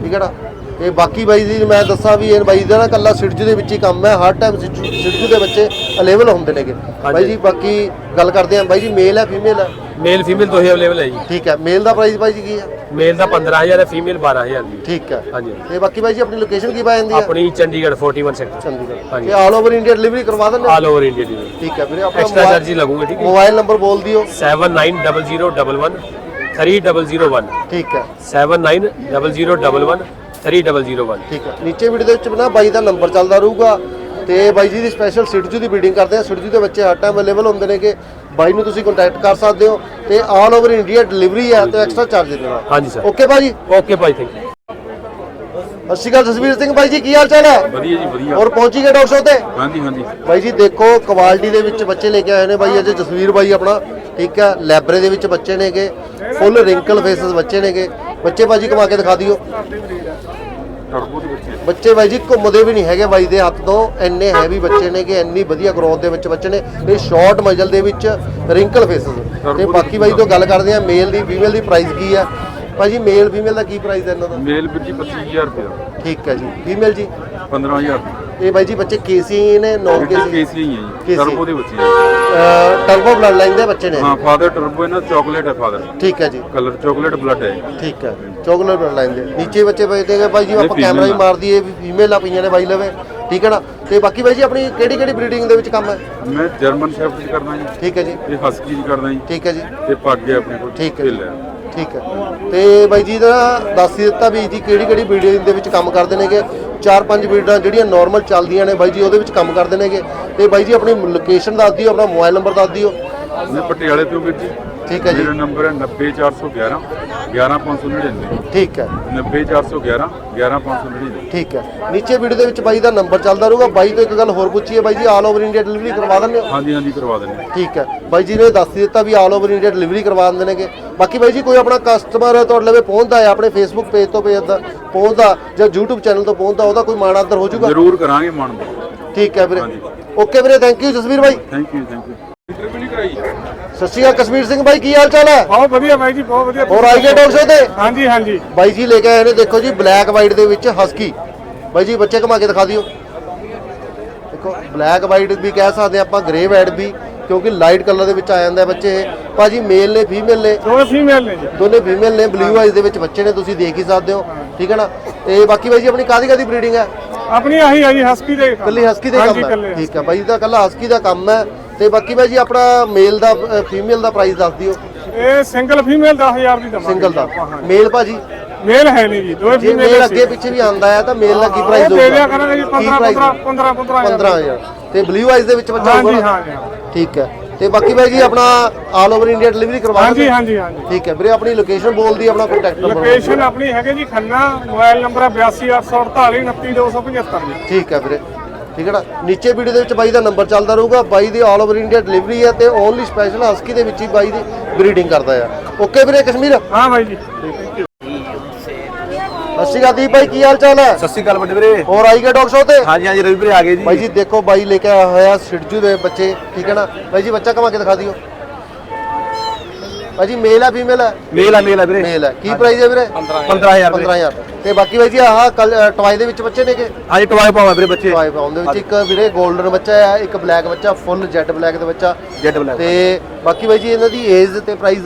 ਠੀਕ ਹੈ ਨਾ? ਤੇ ਬਾਕੀ ਬਾਈ ਜੀ ਮੈਂ ਦੱਸਾਂ ਵੀ ਇਹ ਬਾਈ ਦਾ ਨਾ ਕੱਲਾ ਸਿਰਜੂ ਦੇ ਵਿੱਚ ਹੀ ਕੰਮ ਹੈ। ਹਰ ਟਾਈਮ ਸਿਰਜੂ ਦੇ ਬੱਚੇ ਅਵੇਲੇਬਲ ਹੁੰਦੇ ਨੇਗੇ। ਬਾਈ ਜੀ ਬਾਕੀ ਗੱਲ ਕਰਦੇ ਆਂ ਬਾਈ ਜੀ ਮੇਲ ਹੈ ਫੀਮੇਲ ਹੈ? ਮੇਲ ਫੀਮੇਲ ਦੋਹੇ ਅਵੇਲੇਬਲ ਹੈ ਜੀ। ਠੀਕ ਹੈ। ਮੇਲ ਦਾ ਪ੍ਰਾਈਸ ਬਾਈ ਜੀ ਕੀ ਹੈ? ਮੇਲ ਦਾ 15000 ਹੈ ਫੀਮੇਲ 12000 ਦੀ। ਠੀਕ ਹੈ। ਹਾਂਜੀ। ਤੇ ਬਾਕੀ ਬਾਈ ਜੀ ਆਪਣੀ ਲੋਕੇਸ਼ਨ ਕੀ ਪਾ ਜਾਂਦੀ ਹੈ? ਆਪਣੀ ਚੰਡੀਗੜ੍ਹ 41 ਸੈਕਟਰ ਚੰਡੀਗੜ੍ਹ। ਹਾਂਜੀ। ਤੇ ਆਲ ਓਵਰ ਇੰਡੀਆ ਡਿਲੀਵਰੀ ਕਰਵਾ ਦਿੰਦੇ? ਆਲ ਓਵਰ ਇੰਡੀਆ ਦੀ ਠੀਕ ਹੈ ਵੀਰੇ ਆਪਣਾ ਐਕਸਟਰਾ ਚਾਰਜ ਲੱਗੂਗੇ ਠੀਕ ਹੈ ਮੋਬਾਈਲ ਨੰਬਰ ਬੋਲ ਦਿਓ। 790011 3001 ਠੀਕ ਹੈ। 790011 3001 ਠੀਕ ਹੈ। ਨੀਚੇ ਵੀਡੀਓ ਦੇ ਵਿੱਚ ਨਾ ਬਾਈ ਦਾ ਨੰਬਰ ਚੱਲਦਾ ਰਹੂਗਾ ਤੇ ਬਾਈ ਜੀ ਦੀ ਸਪੈਸ਼ਲ ਸਿਟਜੂ ਦੀ ਬਰੀਡਿੰਗ ਕਰਦੇ ਆ। ਸਿਟਜੂ ਦੇ ਬੱਚੇ ਹਰ ਟਾਈਮ ਅਵੇਲੇਬਲ ਹੁੰਦੇ ਨੇ ਕਿ ਬਾਈ ਨੂੰ ਤੁਸੀਂ ਕੰਟੈਕਟ ਕਰ ਸਕਦੇ ਹੋ ਤੇ ਆਲ ਓਵਰ ਇੰਡੀਆ ਡਿਲੀਵਰੀ ਹੈ ਤੇ ਐਕਸਟਰਾ ਚਾਰਜ ਦੇਣਾ। ਹਾਂਜੀ ਸਰ ਓਕੇ ਭਾਜੀ ਓਕੇ ਭਾਈ ਥੈਂਕ ਯੂ ਸਤਿ ਸ਼੍ਰੀ ਅਕਾਲ ਜਸਵੀਰ ਸਿੰਘ ਬਾਈ ਜੀ ਕੀ ਹਾਲ ਚਾਲ ਹੈ? ਵਧੀਆ ਜੀ ਵਧੀਆ। ਹੋਰ ਪਹੁੰਚੀ ਗਏ ਡਾਕਟਰ ਸਾਹਿਬ ਤੇ? ਹਾਂਜੀ ਹਾਂਜੀ। ਬਾਈ ਜੀ ਦੇਖੋ ਕੁਆਲਿਟੀ ਦੇ ਵਿੱਚ ਬੱਚੇ ਲੈ ਕੇ ਆਏ ਨੇ ਬਾਈ ਅੱਜ ਜਸਵੀਰ ਬਾਈ ਆਪਣਾ ਠੀਕ ਹੈ ਲੈਬਰੇ ਦੇ ਵਿੱਚ ਬੱਚੇ ਨੇਗੇ, ਫੁੱਲ ਰਿੰਕਲ ਫੇਸਸ ਬੱਚੇ ਨੇਗੇ। ਬੱਚੇ ਭਾਜੀ ਕਮਾ ਕੇ ਦਿਖਾ ਦਿਓ। ਬੱਚੇ ਬਾਈ ਜੀ ਘੁੰਮਦੇ ਵੀ ਨਹੀਂ ਹੈਗੇ ਬਾਈ ਦੇ ਹੱਥ ਤੋਂ। ਇੰਨੇ ਹੈਵੀ ਬੱਚੇ ਨੇ ਕਿ ਇੰਨੀ ਵਧੀਆ ਗਰੋਥ ਦੇ ਵਿੱਚ ਬੱਚੇ ਨੇ। ਇਹ ਸ਼ਾਰਟ ਮਜਲ ਦੇ ਵਿੱਚ ਰਿੰਕਲ ਫੇਸਸ ਤੇ ਬਾਕੀ ਬਾਈ ਤੋਂ ਗੱਲ ਕਰਦੇ ਆ ਮੇਲ ਦੀ ਫੀਮੇਲ ਦੀ ਪ੍ਰਾਈਸ ਕੀ ਆ? ਭਾਜੀ ਮੇਲ ਫੀਮੇਲ ਦਾ ਕੀ ਪ੍ਰਾਈਸ ਹੈ ਇਹਨਾਂ ਦਾ? ਮੇਲ ਵੀਰ ਜੀ 25000 ਰੁਪਏ ਠੀਕ ਹੈ ਜੀ। ਫੀਮੇਲ ਜੀ? 15000 ਇਹ ਬਾਈ ਜੀ ਬੱਚੇ ਕੇਸੀ ਨੇ ਨੌਨ ਕੇਸੀ। ਕੇਸੀ ਹੀ ਹੈ ਜੀ। ਟਰਬੋ ਦੇ ਬੱਚੇ ਟਰਬੋ ਬਲੱਡ ਲਾਈਨ ਦੇ ਬੱਚੇ ਨੇ? ਹਾਂ ਫਾਦਰ ਟਰਬੋ ਇਹਨਾਂ ਚਾਕਲੇਟ ਹੈ ਫਾਦਰ। ਠੀਕ ਹੈ ਜੀ। ਕਲਰ ਚਾਕਲੇਟ ਬਲੱਡ ਹੈ। ਠੀਕ ਹੈ। ਚੋਕਲੇਟ ਬਲੱਡ ਲਾਈਨ ਦੇ। ਨੀਚੇ ਬੱਚੇ ਬੈਠੇ ਗਏ ਭਾਈ ਜੀ ਆਪਾਂ ਕੈਮਰਾ ਹੀ। ਮਾਰ ਦਈਏ ਫੀਮੇਲ ਆ ਪਈਆਂ ਨੇ ਬਾਈ ਲਵੇ। ਠੀਕ ਹੈ ਨਾ? ਤੇ ਬਾਕੀ ਬਾਈ ਜੀ ਆਪਣੀ ਕਿਹੜੀ ਕਿਹੜੀ ਬਰੀਡਿੰਗ ਦੇ ਵਿੱਚ ਕੰਮ ਹੈ? ਮੈਂ ਜਰਮਨ ਸ਼ੈਫਰਡ ਕਰਦਾ ਜੀ। ਠੀਕ ਹੈ ਜੀ। ਤੇ ਹਸਕੀ ਚ ਕਰਦਾ ਜੀ। ਠੀਕ ਹੈ ਜੀ। ਤੇ ਪੱਗ ਹੈ ਆਪਣੇ ਕੋਲ। ਠੀਕ ਹੈ ਜੀ। ਠੀਕ ਹੈ। ਤੇ ਬਾਈ ਜੀ ਦਾ ਦੱਸ ਹੀ ਦਿੱਤਾ ਵੀ ਜੀ ਕਿਹੜੀ ਕਿਹੜੀ ਬਰੀਡਿੰਗ ਦੇ ਵਿੱਚ ਕੰਮ ਕਰਦੇ ਨੇਗੇ। ਚਾਰ ਪੰਜ ਬਰੀਡਾਂ ਜਿਹੜੀਆਂ ਨਾਰਮਲ ਚੱਲਦੀਆਂ ਨੇ ਬਾਈ ਜੀ, ਉਹਦੇ ਵਿੱਚ ਕੰਮ ਕਰਦੇ ਨੇਗੇ। ਤੇ ਬਾਈ ਜੀ ਆਪਣੀ ਲੋਕੇਸ਼ਨ ਦੱਸ ਦਿਓ, ਆਪਣਾ ਮੋਬਾਈਲ ਨੰਬਰ ਦੱਸ ਦਿਓ। ਮੈਂ ਪਟਿਆਲੇ ਤੋਂ ਵੀਰ ਜੀ। ਠੀਕ ਹੈ ਜੀ। ਮੇਰਾ ਨੰਬਰ ਹੈ 90411 11599 ਠੀਕ ਹੈ। 90411 11599 ਠੀਕ ਹੈ। ਨੀਚੇ ਵੀਡੀਓ ਦੇ ਵਿੱਚ ਬਾਈ ਦਾ ਨੰਬਰ ਚੱਲਦਾ ਰਹੂਗਾ। ਬਾਈ ਤੋਂ ਇੱਕ ਗੱਲ ਹੋਰ ਪੁੱਛੀ ਹੈ ਬਾਈ ਜੀ ਆਲ ਓਵਰ ਇੰਡੀਆ ਡਿਲੀਵਰੀ ਕਰਵਾ ਦਿੰਦੇ ਹੋ? ਹਾਂਜੀ ਹਾਂਜੀ ਕਰਵਾ ਦਿੰਦੇ ਹਾਂ। ਠੀਕ ਹੈ। ਬਾਈ ਜੀ ਨੇ ਦੱਸ ਦਿੱਤਾ ਵੀ ਆਲ ਓਵਰ ਇੰਡੀਆ ਡਿਲੀਵਰੀ ਕਰਵਾ ਦਿੰਦੇ ਨੇਗੇ। ਬਾਕੀ ਬਾਈ ਜੀ ਕੋਈ ਆਪਣਾ ਕਸਟਮਰ ਤੁਹਾਡੇ ਲਵੇ ਪਹੁੰਚਦਾ ਹੈ ਆਪਣੇ ਫੇਸਬੁੱਕ ਪੇਜ ਤੋਂ ਪਹੁੰਚਦਾ ਜਾਂ YouTube ਚੈਨਲ ਤੋਂ ਪਹੁੰਚਦਾ ਉਹਦਾ ਕੋਈ ਮਾਣ ਆਦਰ ਹੋ ਜਾਊਗਾ? ਜ਼ਰੂਰ ਕਰਾਂਗੇ ਮਨ ਠੀਕ ਹੈ ਵੀਰੇ। ਓਕੇ ਵੀਰੇ ਥੈਂਕ ਯੂ ਜਸਵੀਰ ਬਾਈ। ਥੈਂਕ ਯੂ ਥੈਂਕ ਯੂ ਸਤਿ ਸ਼੍ਰੀ ਅਕਾਲ ਕਸ਼ਮੀਰ ਸਿੰਘ ਬਾਈ ਕੀ ਹਾਲ ਚਾਲ ਹੈ? ਬਹੁਤ ਵਧੀਆ ਬਾਈ ਜੀ ਬਹੁਤ ਵਧੀਆ। ਹੋਰ ਆਈ ਗਏ ਡੌਗ ਸ਼ੋ ਤੇ? ਹਾਂਜੀ ਹਾਂਜੀ। ਬਾਈ ਜੀ ਲੈ ਕੇ ਆਏ ਨੇ ਦੇਖੋ ਜੀ ਬਲੈਕ ਵਾਈਟ ਦੇ ਵਿੱਚ ਹਸਕੀ ਬਾਈ ਜੀ ਬੱਚੇ ਘੁਮਾ ਕੇ ਦਿਖਾ ਦਿਓ। ਦੇਖੋ ਬਲੈਕ ਵਾਈਟ ਵੀ ਕਹਿ ਸਕਦੇ ਆਪਾਂ ਗ੍ਰੇ ਵਾਈਟ ਵੀ ਕਿਉਂਕਿ ਲਾਈਟ ਕਲਰ ਦੇ ਵਿੱਚ ਆ ਜਾਂਦਾ ਬੱਚੇ। ਭਾਜੀ ਮੇਲ ਨੇ ਫੀਮੇਲ ਨੇ? ਦੋਵੇਂ ਫੀਮੇਲ ਨੇ ਜੀ। ਦੋਨੇ ਫੀਮੇਲ ਨੇ ਬਲੂ ਆਈਜ਼ ਦੇ ਵਿੱਚ ਬੱਚੇ ਨੇ ਤੁਸੀਂ ਦੇਖ ਹੀ ਸਕਦੇ ਹੋ। ਠੀਕ ਹੈ ਨਾ? ਤੇ ਬਾਕੀ ਬਾਈ ਜੀ ਆਪਣੀ ਕਾਦੀ ਕਾਦੀ ਬਰੀਡਿੰਗ ਹੈ? ਆਪਣੀ ਆਹੀ ਆ ਜੀ ਹਸਕੀ ਦੇ। ਕੱਲੀ ਹਸਕੀ ਦੇ ਕੰਮ ਹੈ। ਠੀਕ ਹੈ ਬਾਈ ਦਾ ਕੱਲਾ ਹਸਕੀ ਦਾ ਕੰਮ ਹੈ। ਤੇ ਬਾਕੀ ਬਾਈ ਜੀ ਆਪਣਾ ਮੇਲ ਦਾ ਫੀਮੇਲ ਦਾ ਪ੍ਰਾਈਸ ਦੱਸ ਦਿਓ। ਇਹ ਸਿੰਗਲ ਫੀਮੇਲ 10000 ਦੀ ਦਵਾਂਗੇ। ਸਿੰਗਲ ਦਾ। ਮੇਲ ਭਾਜੀ? ਮੇਲ ਹੈ ਨਹੀਂ ਜੀ ਦੋਵੇਂ ਜੇ ਫੀਮੇਲ ਮੇਲ ਅੱਗੇ ਪਿੱਛੇ ਵੀ ਆਂਦਾ ਹੈ ਤਾਂ ਮੇਲ ਦਾ ਕੀ ਪ੍ਰਾਈਸ ਹੋਊਗਾ ਦੇ ਦਿਆ ਕਰਾਂਗੇ ਜੀ 15 15 15 15 15000 ਤੇ ਬਲੂ ਆਈਜ਼ ਦੇ ਵਿੱਚ ਬੱਚਾ ਹਾਂਜੀ ਹੋਊਗਾ ਹਾਂਜੀ। ਠੀਕ ਹੈ। ਤੇ ਬਾਕੀ ਬਾਈ ਜੀ ਆਪਣਾ ਆਲ ਓਵਰ ਇੰਡੀਆ ਡਿਲੀਵਰੀ ਕਰਵਾ ਹਾਂਜੀ? ਹਾਂਜੀ ਹਾਂਜੀ। ਠੀਕ ਹੈ। ਵੀਰੇ ਆਪਣੀ ਲੋਕੇਸ਼ਨ ਬੋਲਦੀ ਆਪਣਾ ਕੰਟੈਕਟ ਨੰਬਰ ਲੋਕੇਸ਼ਨ ਆਪਣੀ ਹੈਗੇ ਜੀ ਖੰਨਾ ਮੋਬਾਈਲ ਨੰਬਰ ਹੈ 828448 29275 ਜੀ। ਠੀਕ ਹੈ ਵੀਰੇ। ਠੀਕ ਹੈ ਨਾ? ਨੀਚੇ ਵੀਡੀਓ ਦੇ ਵਿੱਚ ਬਾਈ ਦਾ ਨੰਬਰ ਚੱਲਦਾ ਰਹੂਗਾ। ਬਾਈ ਦੀ ਆਲ ਓਵਰ ਇੰਡੀਆ ਡਿਲੀਵਰੀ ਹੈ ਤੇ ਓਨਲੀ ਸਪੈਸ਼ਲ ਹਸਕੀ ਦੇ ਵਿੱਚ ਹੀ ਬਾਈ ਦੀ ਬਰੀਡਿੰਗ ਕਰਦਾ ਆ ਓਕੇ ਵੀਰੇ ਕਸ਼ਮੀਰ? ਹਾਂ ਬਾਈ ਜੀ। ਸਤਿ ਸ਼੍ਰੀ ਅਕਾਲ ਦੀਪ ਭਾਈ ਕੀ ਹਾਲ ਚਾਲ ਹੈ? ਸਤਿ ਸ਼੍ਰੀ ਅਕਾਲ ਵੱਡੇ ਵੀਰੇ। ਹੋਰ ਆਈ ਗਏ ਡੌਗ ਸ਼ੋ ਤੇ? ਹਾਂਜੀ ਹਾਂਜੀ ਰਵੀ ਵੀਰੇ ਆ ਗਏ ਜੀ। ਬਾਈ ਜੀ ਦੇਖੋ ਬਾਈ ਲੈ ਕੇ ਆਇਆ ਹੋਇਆ ਸਿਰਜੂ ਦੇ ਬੱਚੇ ਠੀਕ ਹੈ ਨਾ? ਬਾਈ ਜੀ ਬੱਚਾ ਕਮਾ ਕੇ ਦਿਖਾ ਦਿਓ। ਬਾਈ ਜੀ ਮੇਲ ਹੈ ਫੀਮੇਲ ਹੈ? ਮੇਲ ਆ ਮੇਲ ਆ ਵੀਰੇ। ਮੇਲ ਹੈ। ਕੀ ਪ੍ਰਾਈਸ ਹੈ ਵੀਰੇ? 15000 ਵੀਰੇ। 15000 ਤੇ ਬਾਕੀ ਬਾਈ ਜੀ ਆਹ ਟਵਾਈ ਦੇ ਵਿੱਚ ਬੱਚੇ ਨੇਗੇ? ਹਾਂਜੀ ਟਵਾਏ ਪਾਵਾਂ ਵੀਰੇ ਬੱਚੇ। ਟਵਾਈ ਪਾਉਣ ਦੇ ਵਿੱਚ ਇੱਕ ਵੀਰੇ 골ਡਨ ਬੱਚਾ ਹੈ ਇੱਕ ਬਲੈਕ ਬੱਚਾ ਫੁੱਲ ਜੈਟ ਬਲੈਕ ਦਾ ਬੱਚਾ। ਜੈਡ ਬਲੈਕ ਤੇ ਬਾਕੀ ਬਾਈ ਜੀ ਇਹਨਾਂ ਦੀ ਏਜ ਤੇ ਪ੍ਰਾਈਸ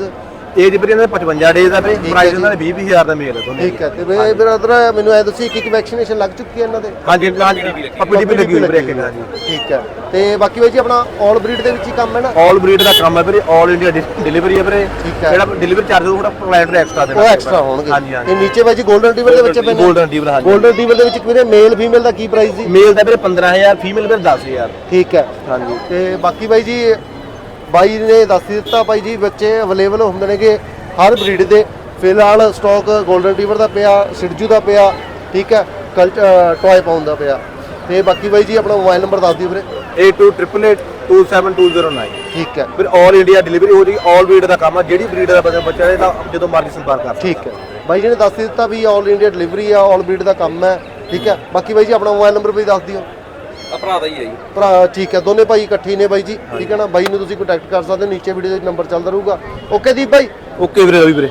ਏਜ ਵੀਰੇ ਇਹਨਾਂ ਦੇ 55 ਡੇਜ਼ ਦਾ ਵੀਰੇ ਪ੍ਰਾਈਸ ਇਹਨਾਂ ਦੇ 20000 ਦਾ ਮੇਲ ਹੈ ਦੋਨੇ ਠੀਕ ਹੈ ਤੇ ਵੀਰੇ ਫਿਰ ਉਧਰ ਮੈਨੂੰ ਐ ਦੱਸੀ ਕਿ ਵੈਕਸੀਨੇਸ਼ਨ ਲੱਗ ਚੁੱਕੀ ਹੈ ਇਹਨਾਂ ਦੇ? ਹਾਂਜੀ ਹਾਂਜੀ ਪੀਡੀਪੀ ਲੱਗੀ ਹੋਈ ਵੀਰੇ ਹਾਂਜੀ। ਠੀਕ ਹੈ। ਤੇ ਬਾਕੀ ਵੀਰੇ ਜੀ ਆਪਣਾ ਆਲ ਬਰੀਡ ਦੇ ਵਿੱਚ ਹੀ ਕੰਮ ਹੈ ਨਾ? ਆਲ ਬਰੀਡ ਦਾ ਕੰਮ ਹੈ ਵੀਰੇ ਆਲ ਇੰਡੀਆ ਡਿਲੀਵਰੀ ਹੈ ਵੀਰੇ। ਜਿਹੜਾ ਡਿਲੀਵਰੀ ਚਾਰਜ ਥੋੜਾ ਪ੍ਰੋਵਾਈਡਰ ਐਕਸਟਰਾ ਦੇਣਾ ਉਹ ਐਕਸਟਰਾ ਹੋਣਗੇ। ਤੇ ਨੀਚੇ ਬਾਜੀ 골ਡਨ ਡੀਵਰ ਦੇ ਵਿੱਚ ਪੈਂਦੇ 골ਡਨ ਡੀਵਰ ਹਾਂਜੀ। 골ਡਨ ਡੀਵਰ ਦੇ ਵਿੱਚ ਵੀਰੇ ਮੇਲ ਫੀਮੇਲ ਦਾ ਕੀ ਪ੍ਰਾਈਸ ਜੀ? ਮੇਲ ਦਾ ਵੀਰੇ 15000 ਫੀਮੇਲ ਵੀਰੇ 10000 ਠੀਕ ਹੈ। ਹਾਂਜੀ। ਤੇ ਬਾਕੀ ਬਾਈ ਜੀ ਬਾਈ ਨੇ ਦੱਸ ਦਿੱਤਾ ਬਾਈ ਜੀ ਬੱਚੇ ਅਵੇਲੇਬਲ ਹੁੰਦੇ ਨੇਗੇ ਹਰ ਬਰੀਡ ਦੇ। ਫਿਲਹਾਲ ਸਟਾਕ 골ਡਨ ਟੀਵਰ ਦਾ ਪਿਆ ਸਿਰਜੂ ਦਾ ਪਿਆ ਠੀਕ ਹੈ ਕਲਚ ਟੌਏ ਪਾਉਣ ਦਾ ਪਿਆ। ਤੇ ਬਾਕੀ ਬਾਈ ਜੀ ਆਪਣਾ ਮੋਬਾਈਲ ਨੰਬਰ ਦੱਸ ਦਿਓ ਵੀਰੇ। 8288827209 ਠੀਕ ਹੈ। ਫਿਰ ਆਲ ਇੰਡੀਆ ਡਿਲੀਵਰੀ ਹੋ ਜੀ ਆਲ ਬਰੀਡ ਦਾ ਕੰਮ ਆ ਜਿਹੜੀ ਬਰੀਡ ਦਾ ਬੱਚਾ ਹੈ ਤਾਂ ਜਦੋਂ ਮਰਜ਼ੀ ਸੰਪਰਕ ਕਰ ਠੀਕ ਹੈ। ਬਾਈ ਜੀ ਨੇ ਦੱਸ ਦਿੱਤਾ ਵੀ ਆਲ ਇੰਡੀਆ ਡਿਲੀਵਰੀ ਆ ਆਲ ਬਰੀਡ ਦਾ ਕੰਮ ਹੈ ਠੀਕ ਹੈ। ਬਾਕੀ ਬਾਈ ਜੀ ਆਪਣਾ ਮੋਬਾਈਲ ਨੰਬਰ ਵੀ ਦੱਸ ਦਿਓ। ਭਰਾ ਦਾ ਹੀ ਹੈ ਜੀ। ਭਰਾ ਠੀਕ ਹੈ ਦੋਨੇ ਭਾਈ ਇਕੱਠੇ ਨੇ ਬਾਈ ਜੀ। ਠੀਕ ਹੈ ਨਾ? ਬਾਈ ਨੂੰ ਤੁਸੀਂ ਕੰਟੈਕਟ ਕਰ ਸਕਦੇ ਹੋ ਨੀਚੇ ਵੀਡੀਓ ਦੇ ਨੰਬਰ ਚੱਲਦਾ ਰਹੂਗਾ। ਓਕੇ ਦੀਪ ਭਾਈ? ਓਕੇ ਵੀਰੇ ਰਵੀ ਵੀਰੇ।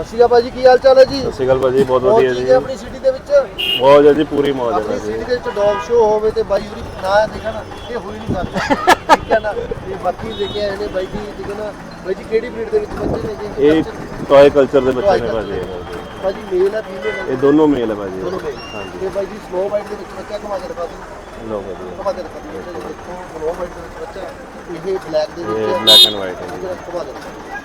ਅਸੀਗਾ ਭਾਜੀ ਕੀ ਹਾਲ ਚਾਲ ਹੈ ਜੀ? ਸਤਿ ਸ਼੍ਰੀ ਅਕਾਲ ਭਾਜੀ ਬਹੁਤ ਵਧੀਆ ਜੀ। ਆਪਣੀ ਸਿਟੀ ਦੇ ਵਿੱਚ? ਬਹੁਤ ਜੀ ਪੂਰੀ ਮੌਜ ਹੈ ਆਪਣੀ ਸਿਟੀ ਦੇ ਵਿੱਚ ਡੌਗ ਸ਼ੋ ਹੋਵੇ ਤੇ ਬਾਈ ਉਹਦੀ ਨਾ ਦੇਖਾ ਨਾ ਇਹ ਹੋਈ ਨਹੀਂ ਸਕਦਾ ਠੀਕ ਹੈ ਨਾ? ਤੇ ਬਾਕੀ ਲੈ ਕੇ ਆਏ ਨੇ ਬਾਈ ਜੀ ਠੀਕ ਹੈ ਨਾ? ਬਾਈ ਜੀ ਕਿਹੜੀ ਬਰੀਡ ਦੇ ਵਿੱਚ ਬੱਚੇ ਨੇ ਜੀ? ਇਹ ਟੌਏ ਕਲਚਰ ਦੇ ਬੱਚੇ ਨੇ ਭਾਜੀ। ਭਾਜੀ ਮੇਲ ਹੈ ਫੀਮੇਲ ਇਹ ਦੋਨੋਂ ਮੇਲ ਹੈ ਭਾਜੀ। ਦੋਨੋਂ ਮੇਲ। ਹਾਂਜੀ। ਤੇ ਬਾਈ ਜੀ ਸਲੋ ਵਾਈਟ ਦੇ ਵਿੱਚ ਬੱਚਾ ਕਮਾ ਕੇ ਦਿਖਾ ਦਿਓ। ਲੋ ਭਾਜੀ। ਕਮਾ ਕੇ ਦਿਖਾ ਦਿਓ। ਇਹ ਦੇਖੋ ਸਲੋ ਵਾਈਟ ਦੇ ਵਿੱਚ ਬੱਚਾ ਇਹ ਬਲੈਕ ਦੇ ਵਿੱਚ ਇਹ ਹੈ। ਬਲੈਕ ਐਂਡ ਵਾਈਟ ਹੈ ਜੀ। ਕਮਾ ਕੇ ਦਿਖਾ ਦਿਓ।